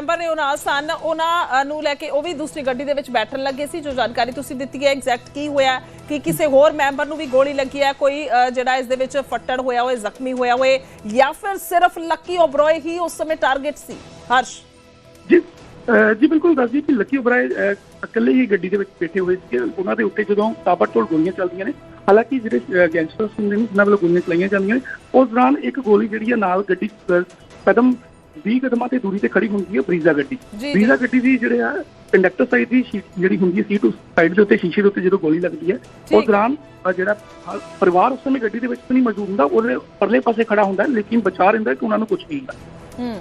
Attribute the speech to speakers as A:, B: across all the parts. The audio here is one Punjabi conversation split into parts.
A: ਮੈਂਬਰ ਨੇ ਉਹ ਨਾਲ ਸਨ। ਉਹਨਾਂ ਨੂੰ ਲੈ ਕੇ ਉਹ ਵੀ ਦੂਸਰੀ ਗੱਡੀ ਦੇ ਵਿੱਚ ਬੈਠਣ ਲੱਗੇ ਸੀ, ਜੋ ਜਾਣਕਾਰੀ ਤੁਸੀਂ ਦਿੱਤੀ ਹੈ ਐਗਜ਼ੈਕਟ ਕੀ ਹੋਇਆ, ਕਿ ਕਿਸੇ ਹੋਰ ਮੈਂਬਰ ਨੂੰ ਵੀ ਗੋਲੀ ਲੱਗੀ ਹੈ, ਕੋਈ ਜਿਹੜਾ ਇਸ ਦੇ ਵਿੱਚ ਫੱਟੜ ਹੋਇਆ ਹੋਏ, ਜ਼ਖਮੀ ਹੋਇਆ ਹੋਏ, ਜਾਂ ਫਿਰ ਸਿਰਫ ਲੱਕੀ ਓਬਰੋਏ ਹੀ ਉਸ ਸਮੇਂ ਟਾਰਗੇਟ ਸੀ। ਹਰਸ਼।
B: ਜੀ ਜੀ, ਬਿਲਕੁਲ ਦੱਸ ਕਿ ਲੱਕੀ ਉਬਰਾਏ ਇਕੱਲੇ ਹੀ ਗੱਡੀ ਦੇ ਵਿੱਚ ਬੈਠੇ ਹੋਏ ਸੀ ਉਹਨਾਂ ਦੇ ਉੱਤੇ ਜਦੋਂ ਤਾਬੜਤੋੜ ਗੋਲੀਆਂ ਚੱਲਦੀਆਂ ਨੇ, ਹਾਲਾਂਕਿ ਜਿਹੜੇ ਗੈਂਗਸਟਰਸ ਹੁੰਦੇ ਨੇ, ਉਹਨਾਂ ਵੱਲੋਂ ਗੋਲੀਆਂ ਚਲਾਈਆਂ ਜਾਂਦੀਆਂ ਨੇ, ਉਸ ਦੌਰਾਨ ਇੱਕ ਗੋਲੀ ਜਿਹੜੀ ਹੈ ਨਾਲ ਗੱਡੀ ਕਦਮ 20 ਕਦਮਾਂ ਤੇ ਦੂਰੀ ਤੇ ਖੜੀ ਹੁੰਦੀ ਹੈ ਬਰੀਜ਼ਾ ਗੱਡੀ। ਬਰੀਜ਼ਾ ਗੱਡੀ ਦੀ ਜਿਹੜੇ ਆ ਕੰਡਕਟਰ ਸਾਈਡ ਦੀ ਜਿਹੜੀ ਹੁੰਦੀ ਹੈ ਸੀਟ ਉਸ ਸਾਈਡ ਦੇ ਉੱਤੇ ਸ਼ੀਸ਼ੇ ਦੇ ਉੱਤੇ ਜਦੋਂ ਗੋਲੀ ਲੱਗਦੀ ਹੈ। ਉਸ ਦੌਰਾਨ ਜਿਹੜਾ ਪਰਿਵਾਰ ਉਸ ਸਮੇਂ ਗੱਡੀ ਦੇ ਵਿੱਚ ਨਹੀਂ ਮੌਜੂਦ ਹੁੰਦਾ ਉਹਦੇ ਪਰਲੇ ਪਾਸੇ ਖੜਾ ਹੁੰਦਾ ਲੇਕਿਨ ਬਚਾ ਰਹਿੰਦਾ ਕਿ ਉਹਨਾਂ ਨੂੰ ਕੁਝ ਨਹੀਂ ਹੁੰਦਾ
A: ਹੂੰ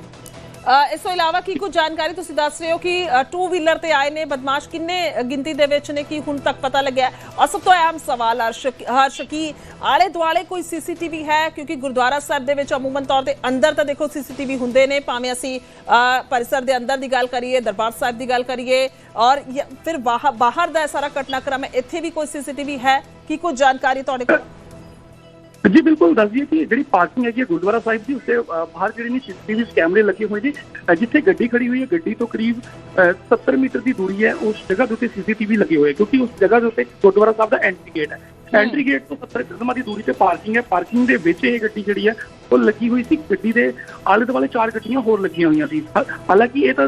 A: ਇਸ ਤੋਂ ਇਲਾਵਾ ਕੀ ਕੁਝ ਜਾਣਕਾਰੀ ਤੁਸੀਂ ਦੱਸ ਰਹੇ ਹੋ ਕਿ ਟੂ ਵੀਲਰ ਤੇ ਆਏ ਨੇ ਬਦਮਾਸ਼ ਕਿੰਨੇ ਗਿਣਤੀ ਦੇ ਵਿੱਚ ਨੇ ਕੀ ਹੁਣ ਤੱਕ ਪਤਾ ਲੱਗਿਆ ਔਰ ਸਭ ਤੋਂ ਅਹਿਮ ਸਵਾਲ ਹਰਸ਼ ਕੀ ਆਲੇ ਦੁਆਲੇ ਕੋਈ ਸੀਸੀਟੀਵੀ ਹੈ? ਕਿਉਂਕਿ ਗੁਰਦੁਆਰਾ ਸਾਹਿਬ ਦੇ ਵਿੱਚ ਅਮੂਮਨ ਤੌਰ ਤੇ ਅੰਦਰ ਤਾਂ ਦੇਖੋ ਸੀਸੀਟੀਵੀ ਹੁੰਦੇ ਨੇ, ਭਾਵੇਂ ਅਸੀਂ ਪਰਿਸਰ ਦੇ ਅੰਦਰ ਦੀ ਗੱਲ ਕਰੀਏ, ਦਰਬਾਰ ਸਾਹਿਬ ਦੀ ਗੱਲ ਕਰੀਏ, ਔਰ ਫਿਰ ਬਾਹਰ ਦਾ ਸਾਰਾ ਘਟਨਾਕ੍ਰਮ ਹੈ, ਇੱਥੇ ਵੀ ਕੋਈ ਸੀਸੀਟੀਵੀ ਹੈ? ਕੀ ਕੋਈ ਜਾਣਕਾਰੀ ਤੁਹਾਡੇ ਕੋਲ?
B: ਜੀ ਬਿਲਕੁਲ ਦੱਸ ਦਈਏ ਕਿ ਜਿਹੜੀ ਪਾਰਕਿੰਗ ਹੈਗੀ ਗੁਰਦੁਆਰਾ ਸਾਹਿਬ ਦੀ ਉੱਤੇ ਬਾਹਰ ਜਿਹੜੇ ਨੇ ਸੀਸੀਟੀਵੀ ਕੈਮਰੇ ਲੱਗੇ ਹੋਏ ਨੇ ਜਿੱਥੇ ਗੱਡੀ ਖੜੀ ਹੋਈ ਹੈ ਗੱਡੀ ਤੋਂ ਕਰੀਬ ਅ, 70 ਮੀਟਰ ਦੀ ਦੂਰੀ ਹੈ ਉਸ ਜਗ੍ਹਾ ਦੇ ਉੱਤੇ ਸੀਸੀਟੀਵੀ ਲੱਗੇ ਹੋਏ ਕਿਉਂਕਿ ਉਸ ਜਗ੍ਹਾ ਦੇ ਉੱਤੇ ਗੁਰਦੁਆਰਾ ਸਾਹਿਬ ਦਾ ਐਂਟਰੀ ਗੇਟ ਹੈ। ਐਂਟਰੀ ਗੇਟ ਤੋਂ 70 ਕਦਮਾਂ ਦੀ ਦੂਰੀ ਤੇ ਪਾਰਕਿੰਗ ਹੈ ਪਾਰਕਿੰਗ ਦੇ ਵਿੱਚ ਇਹ ਗੱਡੀ ਜਿਹੜੀ ਹੈ ਉਹ ਲੱਗੀ ਹੋਈ ਸੀ ਗੱਡੀ ਦੇ ਆਲੇ ਦੁਆਲੇ ਚਾਰ ਗੱਡੀਆਂ ਹੋਰ ਲੱਗੀਆਂ ਹੋਈਆਂ ਸੀ। ਹਾਲਾਂਕਿ ਇਹ ਤਾਂ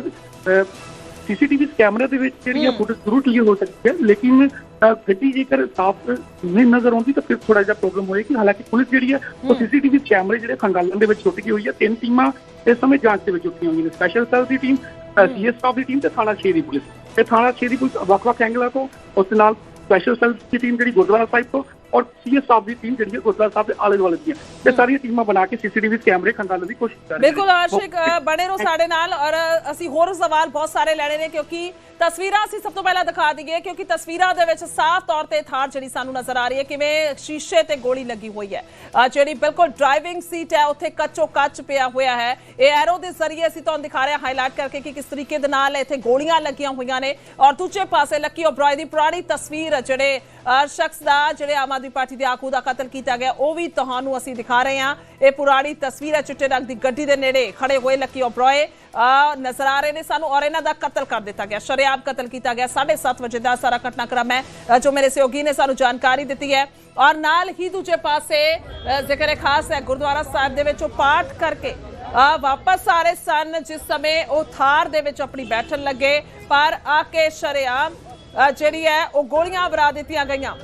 B: ਸੀਸੀਟੀਵੀ ਕੈਮਰੇ ਦੇ ਵਿੱਚ ਜਿਹੜੀ ਫੁਟੇਜ ਜ਼ਰੂਰ ਕਲੀਅਰ ਹੋ ਸਕਦੀ ਹੈ ਲੇਕਿਨ ਗੱਡੀ ਜੇਕਰ ਸਾਫ਼ ਨਹੀਂ ਨਜ਼ਰ ਆਉਂਦੀ ਤਾਂ ਫਿਰ ਥੋੜਾ ਜਿਹਾ ਪ੍ਰੋਬਲਮ ਹੋਏਗੀ। ਹਾਲਾਂਕਿ ਪੁਲਿਸ ਜਿਹੜੀ ਹੈ ਉਹ ਸੀਸੀਟੀਵੀ ਕੈਮਰੇ ਜਿਹੜੇ ਖੰਗਾਲਣ ਦੇ ਵਿੱਚ ਛੁੱਟ ਗਈ ਹੋਈ ਹੈ। ਤਿੰਨ ਟੀਮਾਂ ਇਸ ਸਮੇਂ ਜਾਂਚ ਦੇ ਵਿੱਚ ਉੱਠੀਆਂ ਹੋਈਆਂ ਨੇ। ਸਪੈਸ਼ਲ ਸੈੱਲ ਦੀ ਟੀਮ ਸੀਐਸ ਸਟਾਫ ਦੀ ਟੀਮ ਤੇ ਥਾਣਾ 6 ਦੀ ਪੁਲਿਸ। ਇਹ ਥਾਣਾ 6 ਦੀ ਪੁਲਿਸ ਵੱਖ-ਵੱਖ ਐਂਗਲਾਂ ਤੋਂ ਉਸ ਨਾਲ ਸਪੈਸ਼ਲ ਸੈੱਲ ਦੀ ਟੀਮ ਜਿਹੜੀ ਗੁਰਦੁਆਰਾ ਸਾਹਿਬ ਤੋਂ ਔਰ ਸੀਐਸ ਸਟਾਫ ਦੀ ਟੀਮ ਜਿਹੜੀ ਹੈ ਗੁਰਦੁਆਰਾ ਸਾਹਿਬ ਦੇ ਆਲੇ ਦੁਆਲੇ ਦੀਆਂ ਇਹ ਸਾਰੀਆਂ ਟੀਮਾਂ ਬਣਾ ਕੇ ਸੀਸੀਟੀਵੀ ਕੈਮਰੇ ਖੰਗਾਲਣ ਦੀ ਕੋਸ਼ਿਸ਼ ਕਰ ਰਹੀਆਂ ਨੇ।
A: ਬਿਲਕੁਲ ਆਸ਼ਿਕ ਬਣੇ ਰਹੋ ਸਾਡੇ ਨਾਲ ਔਰ ਅਸੀਂ ਹੋਰ ਸਵਾਲ ਬਹੁਤ ਸਾਰੇ ਲੈਣੇ ਨੇ ਕਿਉਂਕਿ ਤਸਵੀਰਾਂ ਅਸੀਂ ਸਭ ਤੋਂ ਪਹਿਲਾਂ ਦਿਖਾ ਦਈਏ ਕਿਉਂਕਿ ਤਸਵੀਰਾਂ ਦੇ ਵਿੱਚ ਸਾਫ਼ ਤੌਰ ਤੇ ਥਾਰ ਜਿਹੜੀ ਸਾਨੂੰ ਨਜ਼ਰ ਆ ਰਹੀ ਹੈ ਕਿਵੇਂ ਸ਼ੀਸ਼ੇ ਤੇ ਗੋਲੀ ਲੱਗੀ ਹੋਈ ਹੈ। ਜਿਹੜੀ ਬਿਲਕੁਲ ਡਰਾਈਵਿੰਗ ਸੀਟ ਹੈ ਉੱਥੇ ਕੱਚੋ ਕੱਚ ਪਿਆ ਹੋਇਆ ਹੈ। ਇਹ ਐਰੋ ਦੇ ਜ਼ਰੀਏ ਅਸੀਂ ਤੁਹਾਨੂੰ ਦਿਖਾ ਰਹੇ ਹਾਂ ਹਾਈਲਾਈਟ ਕਰਕੇ ਕਿ ਕਿਸ ਤਰੀਕੇ ਦੇ ਨਾਲ ਇੱਥੇ ਗੋਲੀਆਂ ਲੱਗੀਆਂ ਹੋਈਆਂ ਨੇ। ਔਰ ਦੂਜੇ ਪਾਸੇ ਲੱਕੀ ਓਬਰਾਏ ਦੀ ਪੁਰਾਣੀ ਤਸਵੀਰ ਜਿਹੜੇ ਸ਼ਖਸ ਦਾ ਜਿਹੜੇ ਆਮ ਆਦਮੀ ਪਾਰਟੀ ਦੇ ਆਗੂ ਦਾ ਕਤਲ ਕੀਤਾ ਗਿਆ ਉਹ ਵੀ ਤੁਹਾਨੂੰ ਅਸੀਂ ਦਿਖਾ ਰਹੇ ਹਾਂ। ਇਹ ਪੁਰਾਣੀ ਤਸਵੀਰ ਹੈ ਚਿੱਟੇ ਰੰਗ ਦੀ ਗੱਡੀ ਦੇ ਨੇੜੇ ਖੜੇ ਹੋਏ ਲੱਕੀ ਓਬਰਾਏ ਨਜ਼ਰ ਆ ਰਹੇ ਨੇ। ਸਾਨੂੰ ਔਰ ਇਹਨਾਂ ਦਾ ਕਤਲ ਕਰ ਦਿੱਤਾ ਗਿਆ ਸ਼ਰੇਆਮ ਕਤਲ ਕੀਤਾ ਗਿਆ। 7:30 ਵਜੇ ਦਾ ਸਾਰਾ ਘਟਨਾਕ੍ਰਮ ਹੈ। ਜੋ ਮੇਰੇ ਸਹਿਯੋਗੀ ਨੇ ਸਾਨੂੰ ਜਾਣਕਾਰੀ ਦਿੱਤੀ ਹੈ। ਔਰ ਨਾਲ ਹੀ ਦੂਜੇ ਪਾਸੇ ਅ, ਜ਼ਿਕਰ ਖਾਸ ਹੈ ਗੁਰਦੁਆਰਾ ਸਾਹਿਬ ਦੇ ਵਿੱਚ ਉਹ ਪਾਠ ਕਰਕੇ ਆ ਵਾਪਸ ਆ ਰਹੇ ਸਨ। ਜਿਸ ਸਮੇਂ ਉਹ ਥਾਰ ਦੇ ਵਿੱਚ ਆਪਣੀ ਬੈਠਣ ਲੱਗੇ। ਪਰ ਆ ਕੇ ਸ਼ਰੇਆਮ ਜਿਹੜੀ ਹੈ ਉਹ ਗੋਲੀਆਂ ਵਰਾ ਦਿੱਤੀਆਂ ਗਈਆਂ।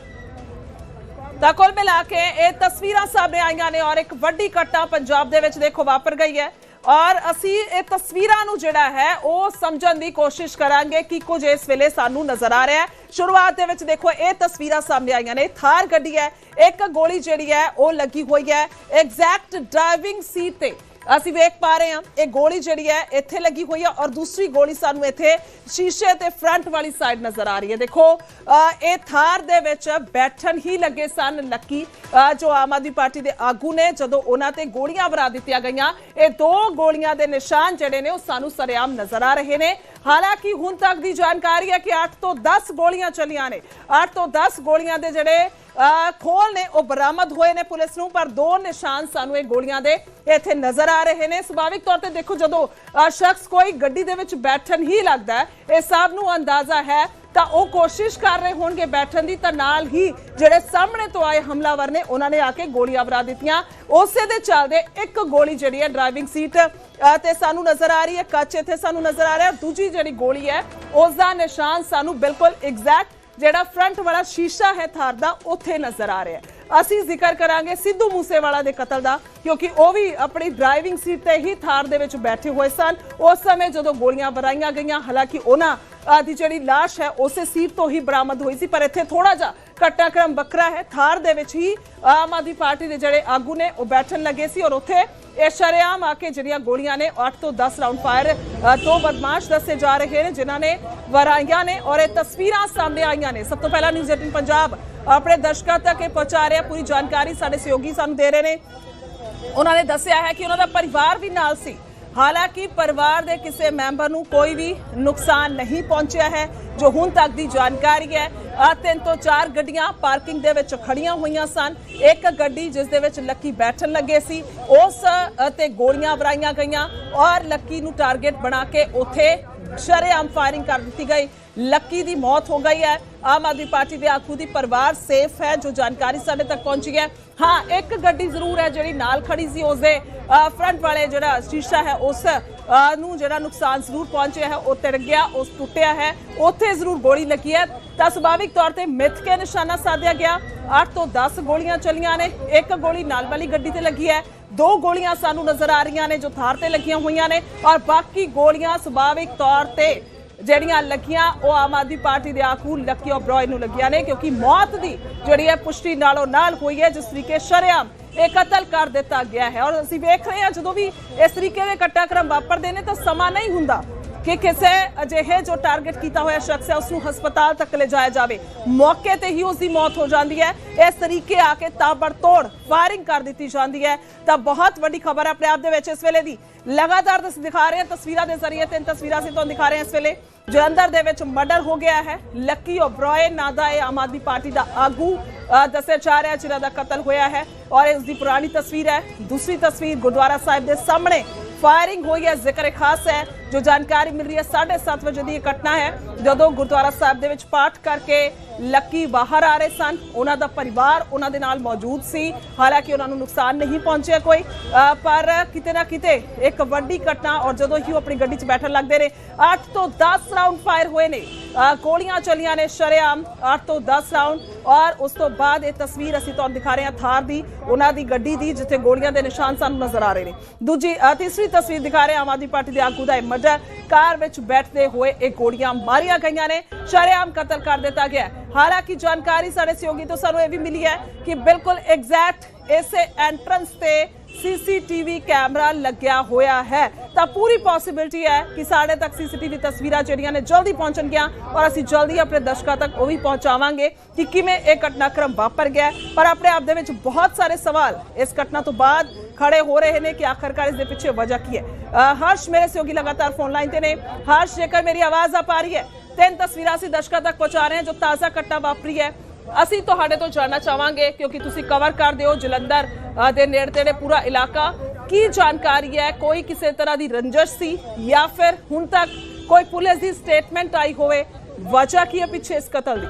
A: ਤਾਂ ਕੁੱਲ ਮਿਲਾ ਕੇ ਇਹ ਤਸਵੀਰਾਂ ਸਾਹਮਣੇ ਆਈਆਂ ਨੇ ਔਰ ਇੱਕ ਵੱਡੀ ਘਟਨਾ ਪੰਜਾਬ ਦੇ ਵਿੱਚ ਦੇਖੋ ਵਾਪਰ ਗਈ ਹੈ। ਔਰ ਅਸੀਂ ਇਹ ਤਸਵੀਰਾਂ ਨੂੰ ਜਿਹੜਾ ਹੈ, ਉਹ ਸਮਝਣ ਦੀ ਕੋਸ਼ਿਸ਼ ਕਰਾਂਗੇ ਕਿ ਕੁਝ ਇਸ ਵੇਲੇ ਸਾਨੂੰ ਨਜ਼ਰ ਆ ਰਿਹਾ ਹੈ। ਸ਼ੁਰੂਆਤ ਦੇ ਵਿੱਚ ਦੇਖੋ, ਇਹ ਤਸਵੀਰਾਂ ਸਾਹਮਣੇ ਆਈਆਂ ਨੇ। ਥਾਰ ਗੱਡੀ ਹੈ, ਇੱਕ ਗੋਲੀ ਜਿਹੜੀ ਹੈ, ਉਹ ਲੱਗੀ ਹੋਈ ਹੈ। ਐਗਜ਼ੈਕਟ ਡਰਾਈਵਿੰਗ ਸੀਟ ਤੇ ਅਸੀਂ ਵੇਖ ਪਾ ਰਹੇ ਹਾਂ ਇਹ ਗੋਲੀ ਜਿਹੜੀ ਹੈ ਇੱਥੇ ਲੱਗੀ ਹੋਈ ਹੈ ਔਰ ਦੂਸਰੀ ਗੋਲੀ ਸਾਨੂੰ ਇੱਥੇ ਸ਼ੀਸ਼ੇ ਤੇ ਫਰੰਟ ਵਾਲੀ ਸਾਈਡ ਨਜ਼ਰ ਆ ਰਹੀ ਹੈ। ਦੇਖੋ ਅ, ਇਹ ਥਾਰ ਦੇ ਵਿੱਚ ਬੈਠਣ ਹੀ ਲੱਗੇ ਸਨ ਲੱਕੀ। ਅ, ਜੋ ਆਮ ਆਦਮੀ ਪਾਰਟੀ ਦੇ ਆਗੂ ਨੇ ਜਦੋਂ ਉਹਨਾਂ ਤੇ ਗੋਲੀਆਂ ਵਰਾ ਦਿੱਤੀਆਂ ਗਈਆਂ ਇਹ ਦੋ ਗੋਲੀਆਂ ਦੇ ਨਿਸ਼ਾਨ ਜਿਹੜੇ ਨੇ ਉਹ ਸਾਨੂੰ ਸਰੇਆਮ ਨਜ਼ਰ ਆ ਰਹੇ ਨੇ। ਹਾਲਾਂਕਿ ਹੁਣ ਤੱਕ ਦੀ ਜਾਣਕਾਰੀ ਹੈ ਕਿ 8 ਤੋਂ 10 ਗੋਲੀਆਂ ਚੱਲੀਆਂ ਨੇ। 8 ਤੋਂ 10 ਗੋਲੀਆਂ ਦੇ ਜਿਹੜੇ ਅ, ਖੋਲ ਨੇ ਉਹ ਬਰਾਮਦ ਹੋਏ ਨੇ ਪੁਲਿਸ ਨੂੰ ਪਰ ਦੋ ਨਿਸ਼ਾਨ ਸਾਨੂੰ ਇਹ ਗੋਲੀਆਂ ਦੇ ਇੱਥੇ ਨਜ਼ਰ ਆ ਰਹੇ ਨੇ। ਸੁਭਾਵਿਕ ਤੌਰ ਤੇ ਦੇਖੋ ਜਦੋਂ ਅ, ਸ਼ਖਸ ਕੋਈ ਗੱਡੀ ਦੇ ਵਿੱਚ ਬੈਠਣ ਹੀ ਲੱਗਦਾ ਹੈ ਇਹ ਸਭ ਨੂੰ ਅੰਦਾਜ਼ਾ ਹੈ ਤਾਂ ਉਹ ਕੋਸ਼ਿਸ਼ ਕਰ ਰਹੇ ਹੋਣਗੇ ਬੈਠਣ ਦੀ। ਤਾਂ ਨਾਲ ਹੀ ਜਿਹੜੇ ਸਾਹਮਣੇ ਤੋਂ ਆਏ ਹਮਲਾਵਰ ਨੇ, ਉਹਨਾਂ ਨੇ ਆ ਕੇ ਗੋਲੀਆਂ ਵਰਾ ਦਿੱਤੀਆਂ। ਉਸੇ ਦੇ ਚੱਲਦੇ ਇੱਕ ਗੋਲੀ ਜਿਹੜੀ ਹੈ ਡਰਾਈਵਿੰਗ ਸੀਟ ਤੇ ਸਾਨੂੰ ਨਜ਼ਰ ਆ ਰਹੀ ਹੈ, ਕੱਚ ਇੱਥੇ ਸਾਨੂੰ ਨਜ਼ਰ ਆ ਰਿਹਾ। ਦੂਜੀ ਜਿਹੜੀ ਗੋਲੀ ਹੈ ਉਸ ਦਾ ਨਿਸ਼ਾਨ ਸਾਨੂੰ ਬਿਲਕੁਲ ਐਗਜ਼ੈਕਟ ਜਿਹੜਾ ਫਰੰਟ ਵਾਲਾ ਸ਼ੀਸ਼ਾ ਹੈ ਥਾਰ ਦਾ, ਉੱਥੇ ਨਜ਼ਰ ਆ ਰਿਹਾ ਅਸੀਂ ਜ਼ਿਕਰ ਕਰਾਂਗੇ ਸਿੱਧੂ ਮੂਸੇਵਾਲਾ ਦੇ ਕਤਲ ਦਾ, ਕਿਉਂਕਿ ਉਹ ਵੀ ਆਪਣੀ ਡਰਾਈਵਿੰਗ ਸੀਟ ਤੇ ਹੀ ਥਾਰ ਦੇ ਵਿੱਚ ਬੈਠੇ ਹੋਏ ਸਨ। ਉਸ ਸਮੇਂ ਜਦੋਂ ਗੋਲੀਆਂ ਵਰਾਈਆਂ ਗਈਆਂ, ਹਾਲਾਂਕਿ ਉਹਨਾਂ ਦੀ ਜਿਹੜੀ ਲਾਸ਼ ਹੈ, ਉਸੇ ਸੀਟ ਤੋਂ ਹੀ ਬਰਾਮਦ ਹੋਈ ਸੀ, ਪਰ ਇੱਥੇ ਥੋੜਾ ਜਿਹਾ ਘਟਨਾਕ੍ਰਮ ਵੱਖਰਾ ਹੈ। ਥਾਰ ਦੇ ਵਿੱਚ ਹੀ ਆਮ ਆਦਮੀ ਪਾਰਟੀ ਦੇ ਜਿਹੜੇ ਆਗੂ ਨੇ, ਉਹ ਬੈਠਣ ਲੱਗੇ ਸੀ ਔਰ ਉੱਥੇ ਇਹ ਸ਼ਰੇਆਮ ਆ ਕੇ ਜਿਹੜੀਆਂ ਗੋਲੀਆਂ ਨੇ 8 ਤੋਂ 10 ਰਾਉਂਡ ਫਾਇਰ ਤੋਂ ਬਦਮਾਸ਼ ਦੱਸੇ ਜਾ ਰਹੇ ਨੇ, ਜਿਨ੍ਹਾਂ ਨੇ ਵਰਾਈਆਂ ਨੇ ਔਰ ਇਹ ਤਸਵੀਰਾਂ ਸਾਹਮਣੇ ਆਈਆਂ ਨੇ। ਸਭ ਤੋਂ ਪਹਿਲਾਂ ਨਿਊਜ਼ 18 ਪੰਜਾਬ, ਆਪਣੇ ਦਰਸ਼ਕਾਂ ਤੱਕ ਇਹ ਪਹੁੰਚਾ ਰਿਹਾ, ਪੂਰੀ ਜਾਣਕਾਰੀ ਸਾਡੇ ਸਹਿਯੋਗੀ ਸਾਨੂੰ ਦੇ ਰਹੇ ਨੇ। ਉਹਨਾਂ ਨੇ ਦੱਸਿਆ ਹੈ ਕਿ ਉਹਨਾਂ ਦਾ ਪਰਿਵਾਰ ਵੀ ਨਾਲ ਸੀ। ਹਾਲਾਂਕਿ ਪਰਿਵਾਰ ਦੇ ਕਿਸੇ ਮੈਂਬਰ ਨੂੰ ਕੋਈ ਵੀ ਨੁਕਸਾਨ ਨਹੀਂ ਪਹੁੰਚਿਆ ਹੈ ਜੋ ਹੁਣ ਤੱਕ ਦੀ ਜਾਣਕਾਰੀ ਹੈ। ਅ, ਤਿੰਨ ਤੋਂ ਚਾਰ ਗੱਡੀਆਂ ਪਾਰਕਿੰਗ ਦੇ ਵਿੱਚ ਖੜੀਆਂ ਹੋਈਆਂ ਸਨ। ਇੱਕ ਗੱਡੀ ਜਿਸ ਦੇ ਵਿੱਚ ਲੱਕੀ ਬੈਠਣ ਲੱਗੇ ਸੀ ਉਸ ਤੇ ਗੋਲੀਆਂ ਵਰਾਈਆਂ ਗਈਆਂ ਔਰ ਲੱਕੀ ਨੂੰ ਟਾਰਗੇਟ ਬਣਾ ਕੇ ਉੱਥੇ ਸ਼ਰੇਆਮ ਫਾਇਰਿੰਗ ਕਰ ਦਿੱਤੀ ਗਈ। ਲੱਕੀ ਦੀ ਮੌਤ ਹੋ ਗਈ ਹੈ। ਆਮ ਆਦਮੀ ਪਾਰਟੀ ਦੇ ਆਗੂ ਦੀ ਪਰਿਵਾਰ ਸੇਫ ਹੈ, ਜੋ ਜਾਣਕਾਰੀ ਸਾਡੇ ਤੱਕ ਪਹੁੰਚੀ ਹੈ। ਹਾਂ, ਇੱਕ ਗੱਡੀ ਜ਼ਰੂਰ ਹੈ ਜਿਹੜੀ ਨਾਲ ਖੜੀ ਸੀ, ਉਸਦੇ ਫਰੰਟ ਵਾਲੇ ਜਿਹੜਾ ਸ਼ੀਸ਼ਾ ਹੈ, ਉਸ ਨੂੰ ਜਿਹੜਾ ਨੁਕਸਾਨ ਜ਼ਰੂਰ ਪਹੁੰਚਿਆ ਹੈ, ਉਹ ਤਿੜ ਗਿਆ, ਉਸ ਟੁੱਟਿਆ ਹੈ। ਉੱਥੇ ਜ਼ਰੂਰ ਗੋਲੀ ਲੱਗੀ ਹੈ। ਤਾਂ ਸੁਭਾਵਿਕ ਤੌਰ ਤੇ ਮਿੱਥ ਕੇ ਨਿਸ਼ਾਨਾ ਸਾਧਿਆ ਗਿਆ। 8 ਤੋਂ 10 ਗੋਲੀਆਂ ਚੱਲੀਆਂ ਨੇ। ਇੱਕ ਗੋਲੀ ਨਾਲ ਵਾਲੀ ਗੱਡੀ ਤੇ ਲੱਗੀ ਹੈ। ਦੋ ਗੋਲੀਆਂ ਸਾਨੂੰ ਨਜ਼ਰ ਆ ਰਹੀਆਂ ਨੇ, ਜੋ ਥਾਰ ਤੇ ਲੱਗੀਆਂ ਹੋਈਆਂ ਨੇ। ਔਰ ਬਾਕੀ ਗੋਲੀਆਂ ਸੁਭਾਵਿਕ ਤੌਰ ਤੇ ਜਿਹੜੀਆਂ ਲੱਗੀਆਂ, ਉਹ ਆਮ ਆਦਮੀ ਪਾਰਟੀ ਦੇ ਆਗੂ ਲੱਕੀ ਓਬਰੋਏ ਨੂੰ ਲੱਗੀਆਂ ਨੇ, ਕਿਉਂਕਿ ਮੌਤ ਦੀ ਜਿਹੜੀ ਹੈ ਪੁਸ਼ਟੀ ਨਾਲੋਂ ਨਾਲ ਹੋਈ ਹੈ, ਜਿਸ ਤਰੀਕੇ ਸ਼ਰੇਆਮ ਇਹ ਕਤਲ ਕਰ ਦਿੱਤਾ ਗਿਆ ਹੈ। ਔਰ ਅਸੀਂ ਵੇਖ ਰਹੇ ਹਾਂ ਜਦੋਂ ਵੀ ਇਸ ਤਰੀਕੇ ਦੇ ਘਟਨਾਕ੍ਰਮ ਵਾਪਰਦੇ ਨੇ ਤਾਂ ਸਮਾਂ ਨਹੀਂ ਹੁੰਦਾ ਕਿ ਕਿਸੇ ਅਜਿਹੇ ਜੋ ਟਾਰਗੇਟ ਕੀਤਾ ਹੋਇਆ ਸ਼ਖਸ ਹੈ, ਉਸ ਨੂੰ ਹਸਪਤਾਲ ਤੱਕ ਲਿਜਾਇਆ ਜਾਵੇ। ਮੌਕੇ ਤੇ ਹੀ ਉਸ ਦੀ ਮੌਤ ਹੋ ਜਾਂਦੀ ਹੈ। ਇਸ ਤਰੀਕੇ ਆ ਕੇ ਤਾਬੜਤੋੜ ਫਾਇਰਿੰਗ ਕਰ ਦਿੱਤੀ ਜਾਂਦੀ ਹੈ। ਤਾਂ ਬਹੁਤ ਵੱਡੀ ਖਬਰ ਹੈ ਆਪਣੇ ਆਪ ਦੇ ਵਿੱਚ ਇਸ ਵੇਲੇ ਦੀ। ਲਗਾਤਾਰ ਤੁਸੀਂ ਦਿਖਾ ਰਹੇ ਹਾਂ ਤਸਵੀਰਾਂ ਦੇ ਜ਼ਰੀਏ, ਤਿੰਨ ਤਸਵੀਰਾਂ ਅਸੀਂ ਤੁਹਾਨੂੰ ਦਿਖਾ ਰਹੇ ਹਾਂ ਇਸ ਵੇਲੇ। ਜਲੰਧਰ ਦੇ ਵਿੱਚ ਮਰਡਰ ਹੋ ਗਿਆ ਹੈ ਲੱਕੀ ਓਬਰੋਏ ਨਾਂ ਦਾ ਇਹ ਆਮ ਆਦਮੀ ਪਾਰਟੀ ਦਾ ਆਗੂ ਅ, ਦੱਸਿਆ ਜਾ ਰਿਹਾ ਜਿਹਨਾਂ ਦਾ ਕਤਲ ਹੋਇਆ ਹੈ ਔਰ ਇਸ ਦੀ ਪੁਰਾਣੀ ਤਸਵੀਰ ਹੈ। ਦੂਸਰੀ ਤਸਵੀਰ ਗੁਰਦੁਆਰਾ ਸਾਹਿਬ ਦੇ ਸਾਹਮਣੇ ਫਾਇਰਿੰਗ ਹੋਈ ਹੈ। ਜ਼ਿਕਰ ਖਾਸ ਹੈ ਜੋ ਜਾਣਕਾਰੀ ਮਿਲ ਰਹੀ ਹੈ 7:30 ਵਜੇ ਦੀ ਇਹ ਘਟਨਾ ਹੈ। ਜਦੋਂ ਗੁਰਦੁਆਰਾ ਸਾਹਿਬ ਦੇ ਵਿੱਚ ਪਾਠ ਕਰਕੇ ਲੱਕੀ ਬਾਹਰ ਆ ਰਹੇ ਸਨ, ਉਹਨਾਂ ਦਾ ਪਰਿਵਾਰ ਉਹਨਾਂ ਦੇ ਨਾਲ ਮੌਜੂਦ ਸੀ। ਹਾਲਾਂਕਿ ਉਹਨਾਂ ਨੂੰ ਨੁਕਸਾਨ ਨਹੀਂ ਪਹੁੰਚਿਆ ਕੋਈ। ਪਰ ਕਿਤੇ ਨਾ ਕਿਤੇ ਇੱਕ ਵੱਡੀ ਘਟਨਾ ਔਰ ਜਦੋਂ ਹੀ ਉਹ ਆਪਣੀ ਗੱਡੀ 'ਚ ਬੈਠਣ ਲੱਗਦੇ ਨੇ 8 ਤੋਂ 10 ਰਾਉਂਡ ਫਾਇਰ ਹੋਏ ਨੇ। ਗੋਲੀਆਂ ਚੱਲੀਆਂ ਨੇ, ਸ਼ਰੇਆਮ 8 ਤੋਂ 10 ਰਾਉਂਡ ਔਰ ਉਸ ਤੋਂ ਬਾਅਦ ਇਹ ਤਸਵੀਰ ਅਸੀਂ ਤੁਹਾਨੂੰ ਦਿਖਾ ਰਹੇ ਹਾਂ ਥਾਰ ਦੀ, ਉਹਨਾਂ ਦੀ ਗੱਡੀ ਦੀ, ਜਿੱਥੇ ਗੋਲੀਆਂ ਦੇ ਨਿਸ਼ਾਨ ਸਾਨੂੰ ਨਜ਼ਰ ਆ ਰਹੇ ਨੇ। ਦੂਜੀ ਤੀਸਰੀ ਤਸਵੀਰ ਦਿਖਾ ਰਹੇ ਆਮ ਆਦਮੀ ਪਾਰਟੀ ਦੇ ਆਗੂ ਦਾ ਇਹ ਮਰਡਰ ਕਾਰ ਵਿੱਚ ਬੈਠਦੇ ਹੋਏ ਇਹ ਗੋਲੀਆਂ ਮਾਰੀਆਂ ਗਈਆਂ ਨੇ। ਸ਼ਰੇਆਮ ਕਤਲ ਕਰ ਦਿੱਤਾ ਗਿਆ ਹਾਲਾਂਕਿ ਜਾਣਕਾਰੀ ਸਾਡੇ ਸਹਿਯੋਗੀ ਤੋਂ ਸਾਨੂੰ ਇਹ ਵੀ ਮਿਲੀ ਹੈ ਕਿ ਬਿਲਕੁਲ ਐਗਜ਼ੈਕਟ ਇਸੇ ਐਂਟਰੈਂਸ ਤੇ ਸੀਸੀਟੀਵੀ ਕੈਮਰਾ ਲੱਗਿਆ ਹੋਇਆ ਹੈ। ਤਾਂ ਪੂਰੀ ਪੋਸਿਬਿਲਿਟੀ ਹੈ ਕਿ ਸਾਡੇ ਤੱਕ ਸੀਸੀਟੀਵੀ ਤਸਵੀਰਾਂ ਜਿਹੜੀਆਂ ਨੇ ਜਲਦੀ ਪਹੁੰਚਣਗੀਆਂ ਔਰ ਅਸੀਂ ਜਲਦੀ ਆਪਣੇ ਦਰਸ਼ਕਾਂ ਤੱਕ ਉਹ ਵੀ ਪਹੁੰਚਾਵਾਂਗੇ ਕਿ ਕਿਵੇਂ ਇਹ ਘਟਨਾਕ੍ਰਮ ਵਾਪਰ ਗਿਆ ਪਰ ਆਪਣੇ ਆਪ ਦੇ ਵਿੱਚ ਬਹੁਤ ਸਾਰੇ ਸਵਾਲ ਇਸ ਘਟਨਾ ਤੋਂ ਬਾਅਦ ਖੜੇ ਹੋ ਰਹੇ ਨੇ ਕਿ ਆਖਰਕਾਰ ਇਸ ਦੇ ਪਿੱਛੇ ਵਜ੍ਹਾ ਕੀ ਹੈ। ਹਰਸ਼ ਮੇਰੇ ਸਹਿਯੋਗੀ ਲਗਾਤਾਰ ਫੋਨ ਲਾਈਨ ਤੇ ਨੇ। ਹਰਸ਼, ਜੇਕਰ ਮੇਰੀ ਆਵਾਜ਼ ਆ ਪਾ ਰਹੀ ਹੈ, ਤਿੰਨ ਤਸਵੀਰਾਂ ਅਸੀਂ ਦਰਸ਼ਕਾਂ ਤੱਕ ਪਹੁੰਚਾ ਰਹੇ ਹਾਂ ਜੋ ਤਾਜ਼ਾ ਘਟਨਾ ਵਾਪਰੀ ਹੈ। ਅਸੀਂ ਤੁਹਾਡੇ ਤੋਂ ਜਾਣਨਾ ਚਾਹਾਂਗੇ, ਕਿਉਂਕਿ ਤੁਸੀਂ ਕਵਰ ਕਰਦੇ ਹੋ ਜਲੰਧਰ ਦੇ ਨੇੜੇ ਤੇੜੇ ਪੂਰਾ ਇਲਾਕਾ। ਕੀ ਜਾਣਕਾਰੀ ਹੈ? ਕੋਈ ਕਿਸੇ ਤਰ੍ਹਾਂ ਦੀ ਰੰਜਸ਼ ਸੀ? ਜਾਂ ਫਿਰ ਹੁਣ ਤੱਕ ਕੋਈ ਪੁਲਿਸ ਦੀ ਸਟੇਟਮੈਂਟ ਆਈ ਹੋਵੇ? ਵਜ੍ਹਾ ਕੀ ਹੈ ਪਿੱਛੇ ਇਸ ਕਤਲ ਦੀ?